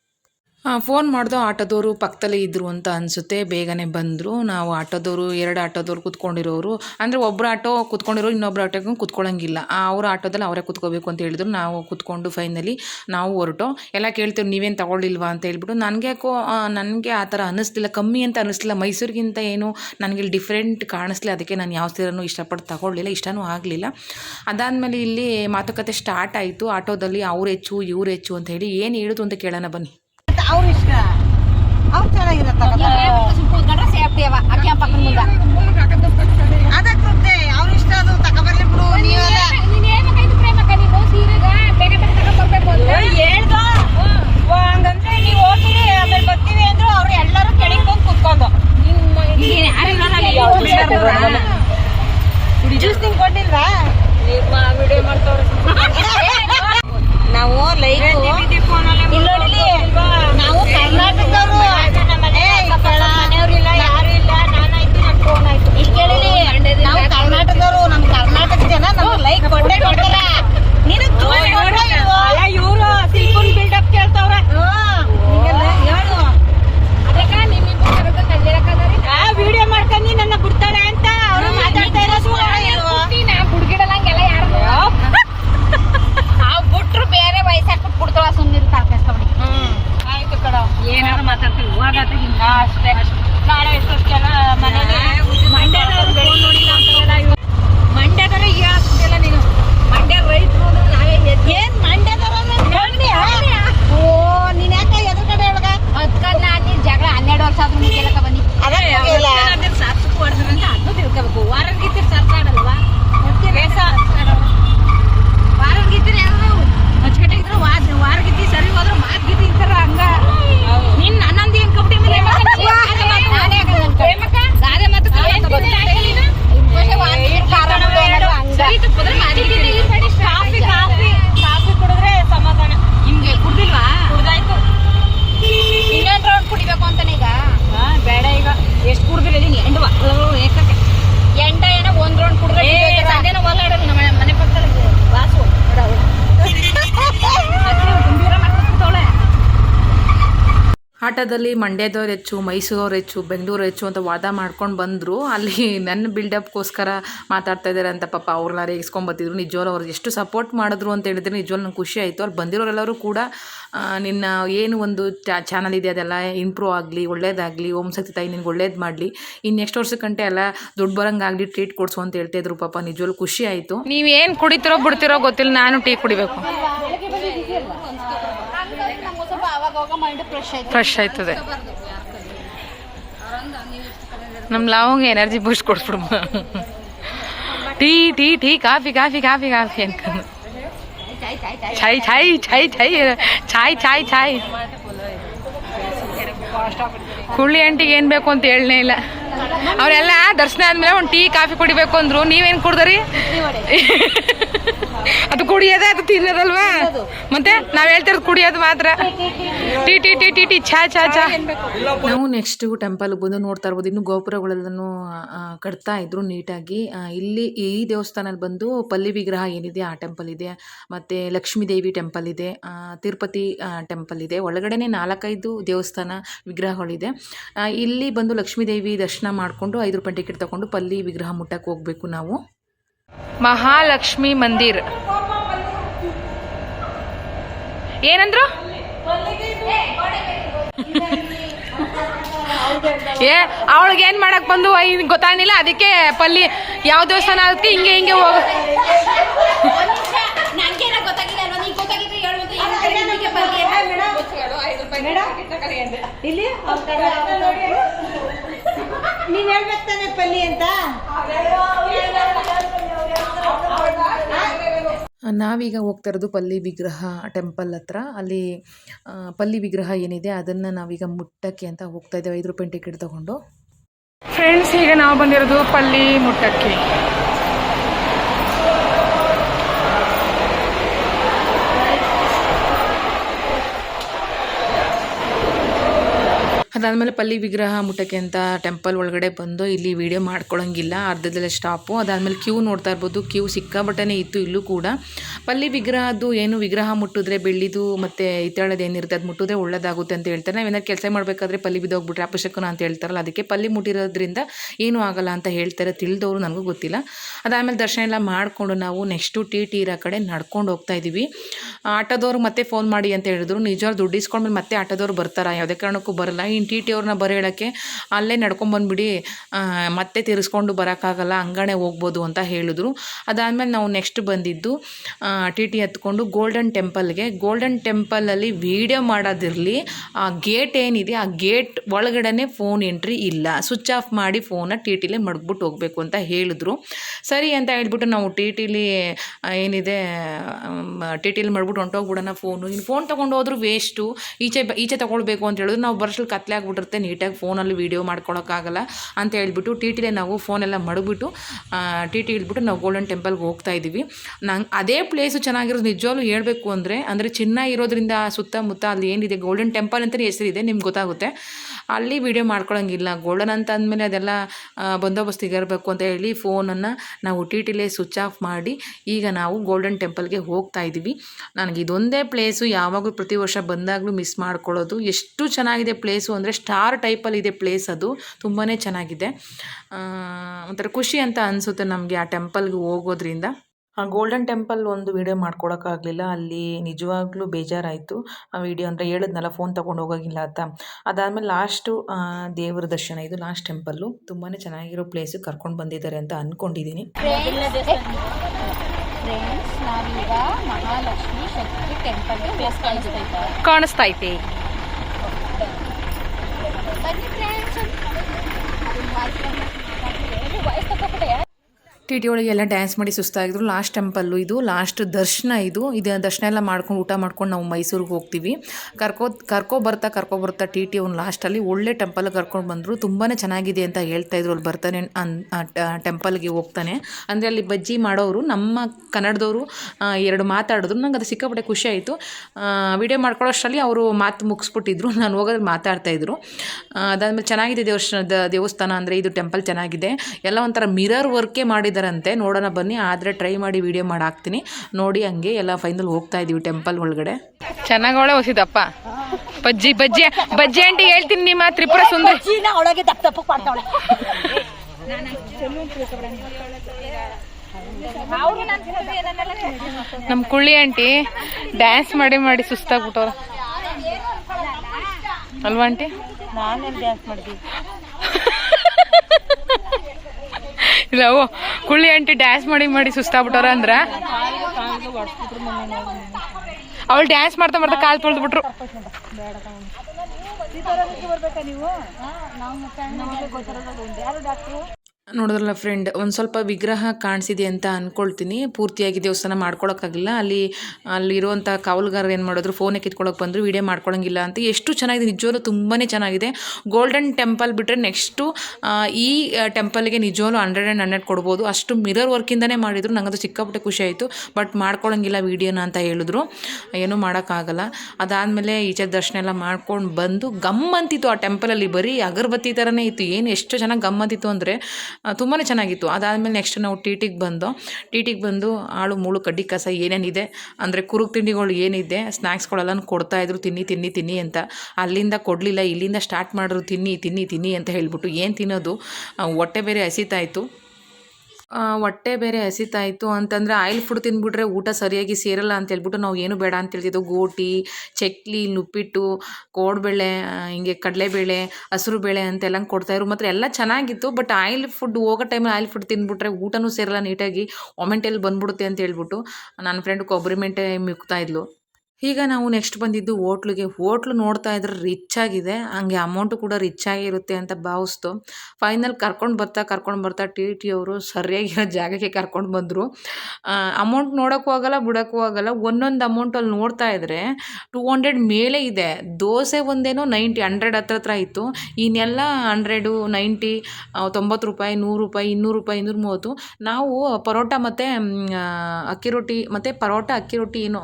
ಫೋನ್ ಮಾಡಿದೋ ಆಟೋದವರು ಪಕ್ಕದಲ್ಲೇ ಇದ್ದರು ಅಂತ ಅನಿಸುತ್ತೆ. ಬೇಗನೆ ಬಂದರು. ನಾವು ಆಟೋದವರು ಎರಡು ಆಟೋದವ್ರು ಕೂತ್ಕೊಂಡಿರೋರು. ಅಂದರೆ ಒಬ್ಬರು ಆಟೋ ಕೂತ್ಕೊಂಡಿರೋ ಇನ್ನೊಬ್ಬರು ಆಟೋಗೂ ಕೂತ್ಕೊಳ್ಳೋಂಗಿಲ್ಲ ಅವ್ರ ಆಟೋದಲ್ಲಿ ಅವರೇ ಕೂತ್ಕೋಬೇಕು ಅಂತ ಹೇಳಿದ್ರು. ನಾವು ಕೂತ್ಕೊಂಡು ಫೈನಲಿ ನಾವು ಹೊರಟು. ಎಲ್ಲ ಕೇಳ್ತೀವಿ ನೀವೇನು ತಗೊಳ್ಳಿಲ್ವಾ? ಅಂತ ಹೇಳ್ಬಿಟ್ಟು. ನನಗೆ ಯಾಕೋ ನನಗೆ ಆ ಥರ ಅನ್ನಿಸ್ಲಿಲ್ಲ. ಕಮ್ಮಿ ಅಂತ ಅನ್ನಿಸ್ಲಿಲ್ಲ. ಮೈಸೂರಿಗಿಂತ ಏನು ನನಗೆ ಇಲ್ಲಿ ಡಿಫ್ರೆಂಟ್ ಕಾಣಿಸ್ಲಿಲ್ಲ. ಅದಕ್ಕೆ ನಾನು ಯಾವ ಸೀರೆನೂ ಇಷ್ಟಪಟ್ಟು ತಗೊಳ್ಳಿಲ್ಲ. ಇಷ್ಟನೂ ಆಗಲಿಲ್ಲ. ಅದಾದಮೇಲೆ ಇಲ್ಲಿ ಮಾತುಕತೆ ಸ್ಟಾರ್ಟ್ ಆಯಿತು. ಆಟೋದಲ್ಲಿ ಅವ್ರು ಹೆಚ್ಚು, ಇವ್ರು ಹೆಚ್ಚು ಅಂತ ಹೇಳಿ ಏನು ಹೇಳಿದ್ರು ಅಂತ ಕೇಳೋಣ ಬನ್ನಿ. ಅವ್ರ ಇಷ್ಟ. ಅವ್ರು ಚೆನ್ನಾಗಿರತ್ತ ಸೇಫ್ಟಿ ಅವ. ಅಕ್ಕಿ ಪಕ್ಕದ ಮುಂದ. ಅದಕ್ಕೆ ಅವ್ರ ಇಷ್ಟ ಅದು ತಗೊಬರ್ಲಿ ಬಿಡು ನೀವೆಲ್ಲ ಹೇಳ್ದ? ಹಂಗಂದ್ರೆ ನೀವು ಹೋಗ್ತೀರಿ ಆಮೇಲೆ ಬರ್ತೀವಿ ಅಂದ್ರು ಅವ್ರು ಎಲ್ಲರೂ ಕೆಳಗೆ ಬಂದು ಕುತ್ಕೊಂಡು ಜ್ಯೂಸ್ ತಿನ್ಕೊಂಡಿಲ್ವಾ? ನಾವು ಯಾರು ಇಲ್ಲ ಬಿಡ್ತಾಳೆ ಅಂತ ಅವರು ಮಾತಾಡ್ತಾ ಇರೋದು ನಾವು ಬಿಟ್ರು ಬೇರೆ ವಯಸ್ಸಾಕ್ಬಿಟ್ಟು ಬಿಡ್ತಾಳ ಸುಮ್ಮನೆ ಕಳ್ಕೊಂಡ್ಬಿಡಿ ಆಯ್ತು ಕಡ ಮಾತಾಡ್ತೀವಿ ಹೋಗತ್ತೆ ಅಷ್ಟೇ. ನಾಳೆ ಎಷ್ಟೊತ್ತಿಗೆಲ್ಲ ಮನೇಲಿ ಮಂಡ್ಯದವ್ರು ಫೋನ್ ನೋಡಿಲ್ಲ ಅಂತಾರಲ್ಲ ಇವ್ರು. ಮಂಡ್ಯದವ್ರ ಹೇಳ್ತಿಲ್ಲ ನೀನು. ಮಂಡ್ಯ ರೈತರು ನಾವೇ ಏನ್ ಮಂಡ್ಯದವ್ರ ಓ ನೀನ್ ಯಾಕ ಎದ್ರ ಕಡೆ ಒಳಗ? ಅದ್ಕಲ್ಲ ನೀನ್ ಜಗಳ ಹನ್ನೆರಡು ವರ್ಷ ಆದ್ರೂ ನೀ ಕೇಳಕ ಬನ್ನಿ. ಅದೇ ಸಾರ್ಸಕ್ ಹೊಡೆದ್ರು ಅಂತ ಅದನ್ನು ತಿಳ್ಕೋಬೇಕು. ವಾರಗೀತಿ ಸರ್ಕಾರಲ್ವಾ ವಾರಗೀತಿ ಯಾರು ವಾರ ವಾರಗೀತಿ ಸರಿ ಹೋದ್ರೆ ಮಾತ್ಗೀತಿ ಇರ್ತಾರ ಹಂಗ. ನಿನ್ ನನ್ನಂದಿ ಮೇಲೆ ಕಾಫಿ ಕಾಫಿ ಕಾಫಿ ಕುಡಿದ್ರೆ ಸಮಾಧಾನ ನಿಮ್ಗೆ ಕುಡ್ದಿಲ್ವಾ ಕುಡ್ದಾಯ್ತು ಇನ್ನೊಂದ್ ರೌಂಡ್ ಕುಡಿಬೇಕು ಅಂತಾನೆ ಈಗ ಹಾ, ಬೇಡ ಈಗ ಎಷ್ಟು ಕುಡ್ದಿಲ್ಲ ನೀನು ಎಂಡುವ ಏಕಕ್ಕೆ ಎಂಟ ಏನೋ ಒಂದ್ ರೌಂಡ್ ಕುಡ್ದ್ರೆ ಏ ಬಿದ್ದೋಯ್ತದ. ಸಂಜೆನ ಓಲಾಡೋದು ನಮ್ಮ ಮನೆ ಪಕ್ಕದಲ್ಲಿ ವಾಸು ಗಂಭೀರ ಮಾಡ್ಕೊತಾವಳೆ ಆಟೋದಲ್ಲಿ ಮಂಡ್ಯದವ್ರು ಹೆಚ್ಚು, ಮೈಸೂರವ್ರು ಹೆಚ್ಚು, ಬೆಂಗಳೂರು ಹೆಚ್ಚು ಅಂತ ವಾದ ಮಾಡ್ಕೊಂಡು ಬಂದರು. ಅಲ್ಲಿ ನನ್ನ ಬಿಲ್ಡಪ್ಗೋಸ್ಕರ ಮಾತಾಡ್ತಾ ಇದ್ದಾರೆ ಅಂತ ಪಾಪ ಅವ್ರನ್ನ ರೇಗಿಸ್ಕೊಂಬತ್ತಿದ್ರು ನಿಜವಾಗ್ಲೂ ಅವ್ರು ಎಷ್ಟು ಸಪೋರ್ಟ್ ಮಾಡಿದ್ರು ಅಂತ ಹೇಳಿದ್ರೆ ನಿಜವಾಗ್ಲೂ ನಂಗೆ ಖುಷಿ ಆಯಿತು. ಅಲ್ಲಿ ಬಂದಿರೋರೆಲ್ಲರೂ ಕೂಡ ನಿನ್ನ ಏನು ಒಂದು ಚಾನಲ್ ಇದೆ ಅದೆಲ್ಲ ಇಂಪ್ರೂವ್ ಆಗಲಿ, ಒಳ್ಳೇದಾಗಲಿ, ಓಂ ಶಕ್ತಿ ತಾಯಿ ನಿನ್ಗೆ ಒಳ್ಳೇದು ಮಾಡಲಿ. ಇನ್ನು ನೆಕ್ಸ್ಟ್ ವರ್ಷಕ್ಕಂಟೆ ಎಲ್ಲ ದುಡ್ಡು ಬರೋಂಗಾಗಲಿ ಟ್ರೀಟ್ ಕೊಡಿಸು ಅಂತ ಹೇಳ್ತಾ ಇದ್ರು ಪಾಪ. ನಿಜವಾಗ್ಲೂ ಖುಷಿ ಆಯಿತು. ನೀವೇನು ಕುಡಿತಿರೋ, ಬಿಡ್ತಿರೋ ಗೊತ್ತಿಲ್ಲ. ನಾನು ಟೀ ಕುಡಿಬೇಕು ನಮ್ಗೂ ಸ್ವಲ್ಪ ಅವಾಗ ಅವಾಗ ಮೈಂಡ್ ಫ್ರೆಶ್ ಆಯ್ತು ಫ್ರೆಶ್ ಆಯ್ತದೆ. ನಮ್ಮ ಲಾವಂಗೆ energy boost ಕೊಡ್ಬಿಡು tea tea tea coffee coffee coffee coffee ಅನ್ಕೊಂಡು ಛಾಯ್ ಛಾಯ್ ಛಾಯ್ ಛಾಯ್ ಛಾಯ್ ಛಾಯ್ ಛಾಯ್ ಕುಳ್ಳಿ ಆಂಟಿಗೆ ಏನು ಬೇಕು ಅಂತ ಹೇಳನೇ ಇಲ್ಲ. ಅವರೆಲ್ಲ ದರ್ಶನ ಆದ್ಮೇಲೆ ಒಂದು ಟೀ ಕಾಫಿ ಕುಡಿಬೇಕು ಅಂದ್ರು. ನೀವೇನು ಕುಡ್ದರಿ? ಅದು ಕುಡಿಯೋದೇ ಅದು ತಿನ್ನೋದಲ್ವಾ? ಮತ್ತೆ ನಾವ್ ಹೇಳ್ತಿರೋದು ಕುಡಿಯೋದು ಮಾತ್ರ. Tea tea tea tea tea ಛಾ ಛಾ ಛಾ. ನಾವು ನೆಕ್ಸ್ಟ್ ಟೆಂಪಲ್ ಬಂದು ನೋಡ್ತಾ ಇರ್ಬೋದು. ಇನ್ನು ಗೋಪುರಗಳನ್ನು ಕಟ್ತಾ ಇದ್ರು ನೀಟಾಗಿ. ಇಲ್ಲಿ ಈ ದೇವಸ್ಥಾನದಲ್ಲಿ ಬಂದು ಪಲ್ಲಿ ವಿಗ್ರಹ ಏನಿದೆ ಆ ಟೆಂಪಲ್ ಇದೆ. ಮತ್ತೆ ಲಕ್ಷ್ಮೀ ದೇವಿ ಟೆಂಪಲ್ ಇದೆ. ತಿರುಪತಿ ಟೆಂಪಲ್ ಇದೆ. ಒಳಗಡೆನೆ ನಾಲ್ಕೈದು ದೇವಸ್ಥಾನ ವಿಗ್ರಹಗಳಿದೆ. ಇಲ್ಲಿ ಬಂದು ಲಕ್ಷ್ಮೀ ದೇವಿ ದರ್ಶನ ಮಾಡಿಕೊಂಡು ಐದು ರೂಪಾಯಿ ಟಿಕೆಟ್ ತಗೊಂಡು ಪಲ್ಲಿ ವಿಗ್ರಹ ಮುಟ್ಟಕ್ಕೆ ಹೋಗಬೇಕು ನಾವು. ಮಹಾಲಕ್ಷ್ಮಿ ಮಂದಿರ್. ಏನಂದ್ರು? ಏ, ಅವಳಿಗೆ ಏನ್ ಮಾಡಕ್ ಬಂದು ಗೊತ್ತಾಗಿಲ್ಲ ಅದಕ್ಕೆ ಪಲ್ಲಿ ಯಾವ ದೇವಸ್ಥಾನ ಅದಕ್ಕೆ ಹಿಂಗೆ ಹಿಂಗೆ ಹೋಗ. ನೀನ್ ಹೇಳ್ಬೇಕು ತಾನೆ ಪಲ್ಲಿ ಅಂತ? ನಾವೀಗ ಹೋಗ್ತಾ ಇರೋದು ಪಲ್ಲಿ ವಿಗ್ರಹ ಟೆಂಪಲ್ ಹತ್ರ. ಅಲ್ಲಿ ಪಲ್ಲಿ ವಿಗ್ರಹ ಏನಿದೆ ಅದನ್ನು ನಾವೀಗ ಮುಟ್ಟಕ್ಕೆ ಅಂತ ಹೋಗ್ತಾ ಇದ್ದೇವೆ. ಐದು ರೂಪಾಯಿ ಟಿಕೆಟ್ ತಗೊಂಡು. ಫ್ರೆಂಡ್ಸ್ ಈಗ ನಾವು ಬಂದಿರೋದು ಪಲ್ಲಿ ಮುಟ್ಟಕ್ಕೆ. ಅದಾದಮೇಲೆ ಪಲ್ಲಿ ವಿಗ್ರಹ ಮುಟ್ಟಕ್ಕೆ ಅಂತ ಟೆಂಪಲ್ ಒಳಗಡೆ ಬಂದು ಇಲ್ಲಿ ವಿಡಿಯೋ ಮಾಡ್ಕೊಳ್ಳೋಂಗಿಲ್ಲ ಅರ್ಧದಲ್ಲೇ ಸ್ಟಾಪು ಅದಾದಮೇಲೆ ಕ್ಯೂ ನೋಡ್ತಾ ಇರ್ಬೋದು. ಕ್ಯೂ ಸಿಕ್ಕಾಬಟ್ಟನೆ ಇತ್ತು ಇಲ್ಲೂ ಕೂಡ. ಪಲ್ಲಿ ವಿಗ್ರಹದ್ದು ಏನು ವಿಗ್ರಹ ಮುಟ್ಟಿದ್ರೆ ಬೆಳ್ಳಿದು ಮತ್ತು ಇತಳದು ಏನಿರುತ್ತೆ ಅದು ಮುಟ್ಟಿದ್ರೆ ಒಳ್ಳೇದಾಗುತ್ತೆ ಅಂತ ಹೇಳ್ತಾರೆ. ನಾವೇನಾದ್ರು ಕೆಲಸ ಮಾಡಬೇಕಾದ್ರೆ ಪಲ್ಲಿ ಬಿದ್ದೋಗ್ಬಿಟ್ರೆ ಅಪಶಕನ ಅಂತ ಹೇಳ್ತಾರಲ್ಲ, ಅದಕ್ಕೆ ಪಲ್ಲಿ ಮುಟ್ಟಿರೋದ್ರಿಂದ ಏನೂ ಆಗಲ್ಲ ಅಂತ ಹೇಳ್ತಾರೆ. ತಿಳಿದವರು ನನಗೂ ಗೊತ್ತಿಲ್ಲ. ಅದಾದಮೇಲೆ ದರ್ಶನ ಎಲ್ಲ ಮಾಡಿಕೊಂಡು ನಾವು ನೆಕ್ಸ್ಟು ಟಿ ಟಿ ಇರೋ ಕಡೆ ನಡ್ಕೊಂಡು ಹೋಗ್ತಾ ಇದ್ದೀವಿ ಆಟೋದವ್ರು ಮತ್ತೆ ಫೋನ್ ಮಾಡಿ ಅಂತ ಹೇಳಿದ್ರು. ನಿಜವಾಗ್ಲೂ ದುಡ್ಡು ಇಸ್ಕೊಂಡ್ಮೇಲೆ ಮತ್ತೆ ಆಟೋದವ್ರು ಬರ್ತಾರ? ಯಾವುದೇ ಕಾರಣಕ್ಕೂ ಬರಲ್ಲ. ಇನ್ನು ಟಿ ಟಿ ಅವ್ರನ್ನ ಬರೋ ಹೇಳೋಕ್ಕೆ ಅಲ್ಲೇ ನಡ್ಕೊಂಬಂದ್ಬಿಡಿ ಮತ್ತೆ ತಿರ್ಸ್ಕೊಂಡು ಬರೋಕ್ಕಾಗಲ್ಲ, ಹಂಗಣೆ ಹೋಗ್ಬೋದು ಅಂತ ಹೇಳಿದ್ರು. ಅದಾದಮೇಲೆ ನಾವು ನೆಕ್ಸ್ಟ್ ಬಂದಿದ್ದು ಟಿ ಟಿ ಹತ್ಕೊಂಡು ಗೋಲ್ಡನ್ ಟೆಂಪಲ್ಗೆ ಗೋಲ್ಡನ್ ಟೆಂಪಲಲ್ಲಿ ವೀಡಿಯೋ ಮಾಡೋದಿರಲಿ, ಆ ಗೇಟ್ ಏನಿದೆ, ಆ ಗೇಟ್ ಒಳಗಡೆ ಫೋನ್ ಎಂಟ್ರಿ ಇಲ್ಲ. ಸ್ವಿಚ್ ಆಫ್ ಮಾಡಿ ಫೋನ ಟಿ ಟಿಲೇ ಮಡಗ್ಬಿಟ್ಟು ಹೋಗಬೇಕು ಅಂತ ಹೇಳಿದ್ರು. ಸರಿ ಅಂತ ಹೇಳ್ಬಿಟ್ಟು ನಾವು ಟಿ ಟಿಲಿ ಏನಿದೆ ಟಿ ಟಿಲಿ ಮಡ್ಬಿಟ್ಟು ಹೊಂಟೋಗ್ಬಿಡೋಣ ಫೋನು ಇನ್ನು ಫೋನ್ ತೊಗೊಂಡು ಹೋದ್ರು ವೇಸ್ಟು ಈಚೆ ಈಚೆ ತೊಗೊಳ್ಬೇಕು ಅಂತ ಹೇಳಿದ್ರು. ನಾವು ಬರೋಷ್ಟ್ರಲ್ಲಿ ಕತ್ಲೆ ಆಗ್ಬಿಟ್ಟಿರುತ್ತೆ, ನೀಟಾಗಿ ಫೋನಲ್ಲಿ ವೀಡಿಯೋ ಮಾಡ್ಕೊಳೋಕ್ಕಾಗಲ್ಲ ಅಂತ ಹೇಳ್ಬಿಟ್ಟು ಟಿ ಟಿಲೇ ನಾವು ಫೋನೆಲ್ಲ ಮಡಗ್ಬಿಟ್ಟು ಟಿ ಟಿ ಇಳ್ಬಿಟ್ಟು ನಾವು ಗೋಲ್ಡನ್ ಟೆಂಪಲ್ಗೆ ಹೋಗ್ತಾ ಇದ್ದೀವಿ. ನಂಗೆ ಅದೇ ಪ್ಲೇಸು ಚೆನ್ನಾಗಿರೋದು ನಿಜವಾಗ್ಲೂ ಹೇಳಬೇಕು ಅಂದರೆ ಅಂದರೆ ಚಿನ್ನ ಇರೋದ್ರಿಂದ ಸುತ್ತಮುತ್ತ ಅಲ್ಲಿ ಏನಿದೆ ಗೋಲ್ಡನ್ ಟೆಂಪಲ್ ಅಂತಲೇ ಹೆಸರಿದೆ, ನಿಮ್ಗೆ ಗೊತ್ತಾಗುತ್ತೆ. ಅಲ್ಲಿ ವೀಡಿಯೋ ಮಾಡ್ಕೊಳ್ಳೋಂಗಿಲ್ಲ ಗೋಲ್ಡನ್ ಅಂತ ಅಂದಮೇಲೆ ಅದೆಲ್ಲ ಬಂದೋಬಸ್ತಿಗೆ ಇರಬೇಕು ಅಂತ ಹೇಳಿ ಫೋನನ್ನು ನಾವು ಟಿ ಟಿಲೇ ಸ್ವಿಚ್ ಆಫ್ ಮಾಡಿ ಈಗ ನಾವು ಗೋಲ್ಡನ್ ಟೆಂಪಲ್ಗೆ ಹೋಗ್ತಾ ಇದ್ದೀವಿ ನನಗೆ ಇದೊಂದೇ ಪ್ಲೇಸು ಯಾವಾಗಲೂ ಪ್ರತಿ ವರ್ಷ ಬಂದಾಗಲೂ ಮಿಸ್ ಮಾಡ್ಕೊಳ್ಳೋದು. ಎಷ್ಟು ಚೆನ್ನಾಗಿದೆ ಪ್ಲೇಸು ಅಂದರೆ ಸ್ಟಾರ್ ಟೈಪಲ್ಲಿ ಇದೆ ಪ್ಲೇಸ್ ಅದು. ತುಂಬಾ ಚೆನ್ನಾಗಿದೆ. ಒಂಥರ ಖುಷಿ ಅಂತ ಅನಿಸುತ್ತೆ ನಮಗೆ ಆ ಟೆಂಪಲ್ಗೆ ಹೋಗೋದ್ರಿಂದ. ಗೋಲ್ಡನ್ ಟೆಂಪಲ್ ಒಂದು ವೀಡಿಯೋ ಮಾಡ್ಕೊಡೋಕ್ಕಾಗಲಿಲ್ಲ. ಅಲ್ಲಿ ನಿಜವಾಗ್ಲೂ ಬೇಜಾರಾಯಿತು. ಆ ವಿಡಿಯೋ ಅಂದರೆ ಹೇಳಿದ್ನಲ್ಲ ಫೋನ್ ತೊಗೊಂಡು ಹೋಗೋಗಿಲ್ಲ ಅಂತ. ಅದಾದಮೇಲೆ ಲಾಸ್ಟು ದೇವರ ದರ್ಶನ. ಇದು ಲಾಸ್ಟ್ ಟೆಂಪಲ್ಲು ತುಂಬಾ ಚೆನ್ನಾಗಿರೋ ಪ್ಲೇಸಿಗೆ ಕರ್ಕೊಂಡು ಬಂದಿದ್ದಾರೆ ಅಂತ ಅಂದ್ಕೊಂಡಿದ್ದೀನಿ ಫ್ರೆಂಡ್ಸ್ ನಾವೀಗ ಟಿ ಟಿ ಒಳಗೆ ಎಲ್ಲ ಡ್ಯಾನ್ಸ್ ಮಾಡಿ ಸುಸ್ತಾಗಿದ್ರು. ಲಾಸ್ಟ್ ಟೆಂಪಲ್ಲು ಇದು ಲಾಸ್ಟ್ ದರ್ಶನ ಇದು. ಇದು, ದರ್ಶನ ಎಲ್ಲ ಮಾಡ್ಕೊಂಡು, ಊಟ ಮಾಡ್ಕೊಂಡು ನಾವು ಮೈಸೂರಿಗೆ ಹೋಗ್ತೀವಿ. ಕರ್ಕೋ, ಕರ್ಕೊ ಬರ್ತಾ, ಕರ್ಕೋ ಬರ್ತಾ ಟಿ ಟಿ ಅವ್ನು ಲಾಸ್ಟಲ್ಲಿ ಒಳ್ಳೆ ಟೆಂಪಲ್ಗೆ ಕರ್ಕೊಂಡು ಬಂದರು. ತುಂಬಾ ಚೆನ್ನಾಗಿದೆ ಅಂತ ಹೇಳ್ತಾ ಇದ್ರು. ಅಲ್ಲಿ ಬರ್ತಾನೆ ಅನ್ ಟೆಂಪಲ್ಗೆ ಹೋಗ್ತಾನೆ. ಅಂದರೆ ಅಲ್ಲಿ ಬಜ್ಜಿ ಮಾಡೋರು ನಮ್ಮ ಕನ್ನಡದವರು ಎರಡು ಮಾತಾಡಿದ್ರು. ನಂಗೆ ಅದು ಸಿಕ್ಕಾಪಟ್ಟೆ ಖುಷಿ ಆಯಿತು. ವಿಡಿಯೋ ಮಾಡ್ಕೊಳ್ಳೋಷ್ಟರಲ್ಲಿ ಅವರು ಮಾತು ಮುಗಿಸ್ಬಿಟ್ಟಿದ್ರು. ನಾನು ಹೋಗೋದ್ರಲ್ಲಿ ಮಾತಾಡ್ತಾಯಿದ್ರು ಅದಾದಮೇಲೆ ಚೆನ್ನಾಗಿದೆ ದೇವಸ್ಥಾನದ ದೇವಸ್ಥಾನ ಅಂದರೆ ಇದು ಟೆಂಪಲ್ ಚೆನ್ನಾಗಿದೆ. ಎಲ್ಲ ಒಂಥರ ಮಿರರ್ ವರ್ಕೇ ಮಾಡಿದಾರಂತೆ ನೋಡೋಣ ಬನ್ನಿ. ಆದರೆ ಟ್ರೈ ಮಾಡಿ ವಿಡಿಯೋ ಮಾಡಿ ಹಾಕ್ತೀನಿ ನೋಡಿ ಹಂಗೆ ಎಲ್ಲ ಫೈನಲ್ ಹೋಗ್ತಾ ಇದೀವಿ ಟೆಂಪಲ್ ಒಳಗಡೆ. ಚೆನ್ನಾಗವಳೆ ಹೊಸಿದಪ್ಪ ಬಜ್ಜಿ ಬಜ್ಜಿ ಬಜ್ಜಿ ಆಂಟಿ ಹೇಳ್ತೀನಿ ನಿಮ್ಮ ತ್ರಿಪುರ ಸುಂದರಿ. ಚೀನಾ ಒಳಗೆ ದಪ್ಪ ದಪ್ಪಕ್ಕೆ ಮಾಡ್ತಾವಳೆ. ನಮ್ಮ ಕುಳ್ಳಿ ಆಂಟಿ ಡ್ಯಾನ್ಸ್ ಮಾಡಿ ಮಾಡಿ ಸುಸ್ತಾಗ್ಬಿಟ್ಟವ್ರ. ಅಲ್ವಾ ಆಂಟಿ? ನಾನೇನು ಡ್ಯಾನ್ಸ್ ಮಾಡಿದ್ವಿ ಇಲ್ಲ ಓ ಕುಳ್ಳಿ ಆಂಟಿ ಡ್ಯಾನ್ಸ್ ಮಾಡಿ ಮಾಡಿ ಸುಸ್ತಾಗ್ಬಿಟ್ಟವ್ರ ಅಂದ್ರ ಅವಳು ಡ್ಯಾನ್ಸ್ ಮಾಡ್ತಾ ಮಾಡ್ತಾ ಕಾಲು ಬರ್ಬೇಕಾ ನೀವು? ನೋಡಿದ್ರಲ್ಲ ಫ್ರೆಂಡ್ ಒಂದು ಸ್ವಲ್ಪ ವಿಗ್ರಹ ಕಾಣಿಸಿದೆ ಅಂತ ಅಂದ್ಕೊಳ್ತೀನಿ ಪೂರ್ತಿಯಾಗಿ ದೇವಸ್ಥಾನ ಮಾಡ್ಕೊಳಕ್ಕಾಗಿಲ್ಲ. ಅಲ್ಲಿ ಅಲ್ಲಿರುವಂಥ ಕಾವಲುಗಾರರು ಏನು ಮಾಡಿದ್ರು ಫೋನೇ ಕಿತ್ಕೊಳಕ್ಕೆ ಬಂದರು ವೀಡಿಯೋ ಮಾಡ್ಕೊಳಂಗಿಲ್ಲ ಅಂತ. ಎಷ್ಟು ಚೆನ್ನಾಗಿದೆ, ನಿಜವಾಗ್ಲೂ ತುಂಬಾ ಚೆನ್ನಾಗಿದೆ. ಗೋಲ್ಡನ್ ಟೆಂಪಲ್ ಬಿಟ್ಟರೆ ನೆಕ್ಸ್ಟು ಈ ಟೆಂಪಲ್ಗೆ ನಿಜವಾಗ್ಲೂ ಹಂಡ್ರೆಡ್ ಆ್ಯಂಡ್ ಹಂಡ್ರೆಡ್ ಕೊಡ್ಬೋದು. ಅಷ್ಟು ಮಿರರ್ ವರ್ಕಿಂದನೇ ಮಾಡಿದರು. ನನಗದು ಸಿಕ್ಕಾಪಟ್ಟೆ ಖುಷಿ ಆಯಿತು. ಬಟ್ ಮಾಡ್ಕೊಳಂಗಿಲ್ಲ ವೀಡಿಯೋನ ಅಂತ ಹೇಳಿದ್ರು. ಏನೂ ಮಾಡೋಕ್ಕಾಗಲ್ಲ. ಅದಾದಮೇಲೆ ಈಚೆ ದರ್ಶನ ಎಲ್ಲ ಮಾಡ್ಕೊಂಡು ಬಂದು ಗಮ್ಮಂತಿತ್ತು ಆ ಟೆಂಪಲಲ್ಲಿ ಬರೀ ಅಗರಬತ್ತಿ ಥರನೇ ಇತ್ತು. ಏನು ಎಷ್ಟು ಚೆನ್ನಾಗಿ ಗಮ್ಮಂತಿತ್ತು ಅಂದರೆ ತುಂಬಾ ಚೆನ್ನಾಗಿತ್ತು. ಅದಾದಮೇಲೆ ನೆಕ್ಸ್ಟ್ ನಾವು ಟಿ ಟಿಗೆ ಬಂದು ಟಿ ಟಿಗೆ ಬಂದು ಆಳು ಮೂಳು ಕಡ್ಡಿ ಕಸ ಏನೇನಿದೆ ಅಂದರೆ ಕುರುಕ್ ತಿಂಡಿಗಳು ಏನಿದೆ ಸ್ನ್ಯಾಕ್ಸ್ಗಳೆಲ್ಲ ಕೊಡ್ತಾಯಿದ್ರು ತಿನ್ನಿ ತಿನ್ನಿ ತಿನ್ನಿ ಅಂತ. ಅಲ್ಲಿಂದ ಕೊಡಲಿಲ್ಲ ಇಲ್ಲಿಂದ ಸ್ಟಾರ್ಟ್ ಮಾಡಿದ್ರು ತಿನ್ನಿ ತಿನ್ನಿ ತಿನ್ನಿ ಅಂತ ಹೇಳಿಬಿಟ್ಟು ಏನು ತಿನ್ನೋದು ಹೊಟ್ಟೆ ಬೇರೆ ಹಸಿತಾಯಿತ್ತು ಆ, ಹೊಟ್ಟೆ ಬೇರೆ ಹಸಿತಾಯಿತ್ತು ಅಂತಂದರೆ ಆಯಿಲ್ ಫುಡ್ ತಿಂದ್ಬಿಟ್ರೆ ಊಟ ಸರಿಯಾಗಿ ಸೇರಲ್ಲ ಅಂತ ಹೇಳ್ಬಿಟ್ಟು ನಾವು ಏನು ಬೇಡ ಅಂತ ಹೇಳ್ತಿದ್ದೆವು ಗೋಟಿ, ಚಕ್ಲಿ, ನುಪ್ಪಿಟ್ಟು, ಕೋಡ್ಬೇಳೆ ಹಿಂಗೆ ಕಡಲೆಬೇಳೆ, ಹಸಿರು ಬೇಳೆ ಅಂತೆಲ್ಲ ಕೊಡ್ತಾಯಿದ್ರು ಮಾತ್ರ ಎಲ್ಲ ಚೆನ್ನಾಗಿತ್ತು ಬಟ್ ಆಯಿಲ್ ಫುಡ್ ಹೋಗೋ ಟೈಮಲ್ಲಿ ಆಯಿಲ್ ಫುಡ್ ತಿಂದ್ಬಿಟ್ರೆ ಊಟನೂ ಸೇರಲ್ಲ ನೀಟಾಗಿ ವಾಮೆಂಟಲ್ಲಿ ಬಂದ್ಬಿಡುತ್ತೆ ಅಂತ ಹೇಳ್ಬಿಟ್ಟು ನನ್ನ ಫ್ರೆಂಡ್ ಕೊಬ್ಬರಿ ಮೆಂಟೆ ಮಿಕ್ತಾ ಇದ್ಲು. ಈಗ ನಾವು ನೆಕ್ಸ್ಟ್ ಬಂದಿದ್ದು ಹೋಟ್ಲಿಗೆ. ಹೋಟ್ಲು ನೋಡ್ತಾ ಇದ್ರೆ ರಿಚ್ ಆಗಿದೆ. ಹಂಗೆ ಅಮೌಂಟು ಕೂಡ ರಿಚ್ ಆಗಿರುತ್ತೆ ಅಂತ ಭಾವಿಸ್ತು. ಫೈನಲ್ ಕರ್ಕೊಂಡು ಬರ್ತಾ ಕರ್ಕೊಂಡು ಬರ್ತಾ ಟಿ ಟಿ ಅವರು ಸರಿಯಾಗಿರೋ ಜಾಗಕ್ಕೆ ಕರ್ಕೊಂಡು ಬಂದರು. ಅಮೌಂಟ್ ನೋಡೋಕ್ಕೂ ಆಗಲ್ಲ, ಬಿಡೋಕ್ಕೂ ಆಗಲ್ಲ. ಒಂದೊಂದು ಅಮೌಂಟ್ ಅಲ್ಲಿ ನೋಡ್ತಾ ಇದ್ರೆ ಟೂ ಹಂಡ್ರೆಡ್ ಮೇಲೆ ಇದೆ. ದೋಸೆ ಒಂದೇನೋ ನೈಂಟಿ ಹಂಡ್ರೆಡ್ ಹತ್ರ ಹತ್ರ ಇತ್ತು. ಇನ್ನೆಲ್ಲ ಹಂಡ್ರೆಡು ನೈಂಟಿ ತೊಂಬತ್ತು ರೂಪಾಯಿ, ನೂರು ರೂಪಾಯಿ, ಇನ್ನೂರು ರೂಪಾಯಿ, ಇನ್ನೂರ ಮೂವತ್ತು. ನಾವು ಪರೋಟ ಮತ್ತು ಅಕ್ಕಿ ರೊಟ್ಟಿ ಮತ್ತು ಪರೋಟ, ಅಕ್ಕಿ ರೊಟ್ಟಿ ಏನೋ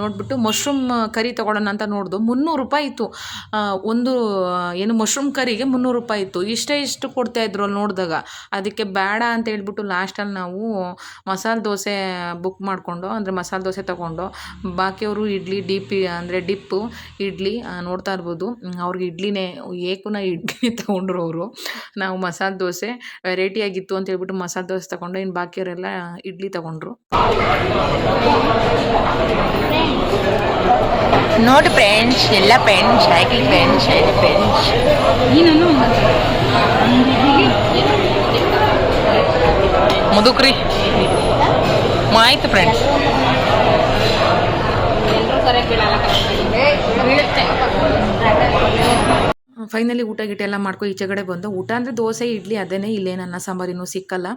ನೋಡ್ಬಿಟ್ಟು ಮಶ್ರೂಮ್ ಕರಿ ತೊಗೊಳೋಣ ಅಂತ ನೋಡ್ದು. ಮುನ್ನೂರು ರೂಪಾಯಿ ಇತ್ತು. ಒಂದು ಏನು ಮಶ್ರೂಮ್ ಕರಿಗೆ ಮುನ್ನೂರು ರೂಪಾಯಿ ಇತ್ತು. ಇಷ್ಟೇ ಇಷ್ಟು ಕೊಡ್ತಾಯಿದ್ರು ಅಲ್ಲಿ ನೋಡಿದಾಗ. ಅದಕ್ಕೆ ಬೇಡ ಅಂತ ಹೇಳ್ಬಿಟ್ಟು ಲಾಸ್ಟಲ್ಲಿ ನಾವು ಮಸಾಲೆ ದೋಸೆ ಬುಕ್ ಮಾಡಿಕೊಂಡು, ಅಂದರೆ ಮಸಾಲೆ ದೋಸೆ ತೊಗೊಂಡು, ಬಾಕಿಯವರು ಇಡ್ಲಿ ಡಿಪಿ ಅಂದರೆ ಡಿಪ್ಪು ಇಡ್ಲಿ ನೋಡ್ತಾ ಇರ್ಬೋದು. ಅವ್ರಿಗೆ ಇಡ್ಲಿನೇ, ಏಕುನ ಇಡ್ಲಿ ತೊಗೊಂಡ್ರು ಅವರು. ನಾವು ಮಸಾಲೆ ದೋಸೆ ವೆರೈಟಿ ಆಗಿತ್ತು ಅಂತ ಹೇಳ್ಬಿಟ್ಟು ಮಸಾಲೆ ದೋಸೆ ತಗೊಂಡು, ಇನ್ನು ಬಾಕಿಯವರೆಲ್ಲ ಇಡ್ಲಿ ತೊಗೊಂಡ್ರು. ನೋಡಿ ಫ್ರೆಂಡ್ಸ್ ಎಲ್ಲ ಫ್ರೆಂಡ್ಸ್ ಸೈಕಲ್ ಎಲ್ಲ ಫ್ರೆಂಡ್ಸ್ ನೀನು ಮುದುಕ್ರಿ. ಆಯ್ತು ಫ್ರೆಂಡ್ಸ್ ಬೀಳುತ್ತೆ ಫೈನಲಿ ಊಟ ಗೀಟ ಎಲ್ಲ ಮಾಡ್ಕೊ ಈಚೆ ಕಡೆ ಬಂದು. ಊಟ ಅಂದರೆ ದೋಸೆ, ಇಡ್ಲಿ ಅದೇನೇ ಇಲ್ಲೇನು ಅನ್ನ ಸಾಂಬಾರಿನೂ ಸಿಕ್ಕಲ್ಲ.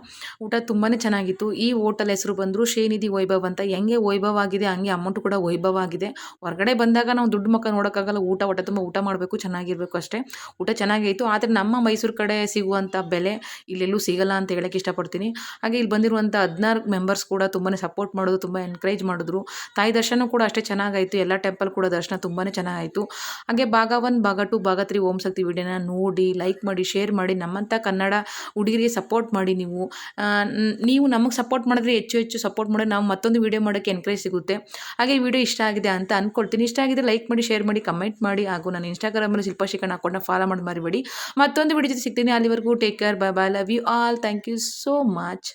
ಊಟ ತುಂಬಾ ಚೆನ್ನಾಗಿತ್ತು. ಈ ಹೋಟೆಲ್ ಹೆಸರು ಬಂದರು ಶ್ರೀನಿಧಿ ವೈಭವ್ ಅಂತ. ಹೆಂಗೆ ವೈಭವ ಆಗಿದೆ, ಹಂಗೆ ಅಮೌಂಟ್ ಕೂಡ ವೈಭವ ಆಗಿದೆ. ಹೊರಗಡೆ ಬಂದಾಗ ನಾವು ದುಡ್ಡು ಮಕ್ಕ ನೋಡೋಕ್ಕಾಗಲ್ಲ. ಊಟ, ಹೊಟ್ಟೆ ತುಂಬ ಊಟ ಮಾಡಬೇಕು, ಚೆನ್ನಾಗಿರಬೇಕು ಅಷ್ಟೇ. ಊಟ ಚೆನ್ನಾಗಿತ್ತು ಆದರೆ ನಮ್ಮ ಮೈಸೂರು ಕಡೆ ಸಿಗುವಂಥ ಬೆಲೆ ಇಲ್ಲೆಲ್ಲೂ ಸಿಗಲ್ಲ ಅಂತ ಹೇಳಕ್ಕೆ ಇಷ್ಟಪಡ್ತೀನಿ. ಹಾಗೆ ಇಲ್ಲಿ ಬಂದಿರುವಂಥ ಹದಿನಾರು ಮೆಂಬರ್ಸ್ ಕೂಡ ತುಂಬಾ ಸಪೋರ್ಟ್ ಮಾಡೋದು, ತುಂಬ ಎನ್ಕರೇಜ್ ಮಾಡಿದ್ರು. ತಾಯಿ ದರ್ಶನ ಕೂಡ ಅಷ್ಟೇ ಚೆನ್ನಾಗಾಯಿತು. ಎಲ್ಲ ಟೆಂಪಲ್ ಕೂಡ ದರ್ಶನ ತುಂಬಾ ಚೆನ್ನಾಗಾಯಿತು. ಹಾಗೆ ಭಾಗ ಒನ್ ಭಾಗ ಟು ಭಾಗ ತ್ರೀ ಓಂ ಶಕ್ತಿ ವಿಡಿಯೋನ ನೋಡಿ ಲೈಕ್ ಮಾಡಿ ಶೇರ್ ಮಾಡಿ ನಮ್ಮಂಥ ಕನ್ನಡ ಹುಡುಗರಿಗೆ ಸಪೋರ್ಟ್ ಮಾಡಿ ನೀವು. ನೀವು ನಮಗೆ ಸಪೋರ್ಟ್ ಮಾಡಿದ್ರೆ ಹೆಚ್ಚು ಹೆಚ್ಚು ಸಪೋರ್ಟ್ ಮಾಡಿ ನಾವು ಮತ್ತೊಂದು ವಿಡಿಯೋ ಮಾಡೋಕ್ಕೆ ಎನ್ಕರೇಜ್ ಸಿಗುತ್ತೆ. ಹಾಗೆ ವಿಡಿಯೋ ಇಷ್ಟ ಆಗಿದೆ ಅಂತ ಅಂದ್ಕೊಳ್ತೀನಿ ಇಷ್ಟ ಆಗಿದೆ ಲೈಕ್ ಮಾಡಿ ಶೇರ್ ಮಾಡಿ ಕಮೆಂಟ್ ಮಾಡಿ ಹಾಗೂ ನಾನು ಇನ್ಸ್ಟಾಗ್ರಾಮಲ್ಲಿ ಶಿಲ್ಪ ಶಿಕ್ಷಣ ಹಾಕೊಂಡು ಫಾಲೋ ಮಾಡಿ ಮರಿಬೇಡಿ. ಮತ್ತೊಂದು ವಿಡಿಯೋ ಜೊತೆ ಸಿಗ್ತೀನಿ. ಅಲ್ಲಿವರೆಗೂ take care bye bye love you all thank you so much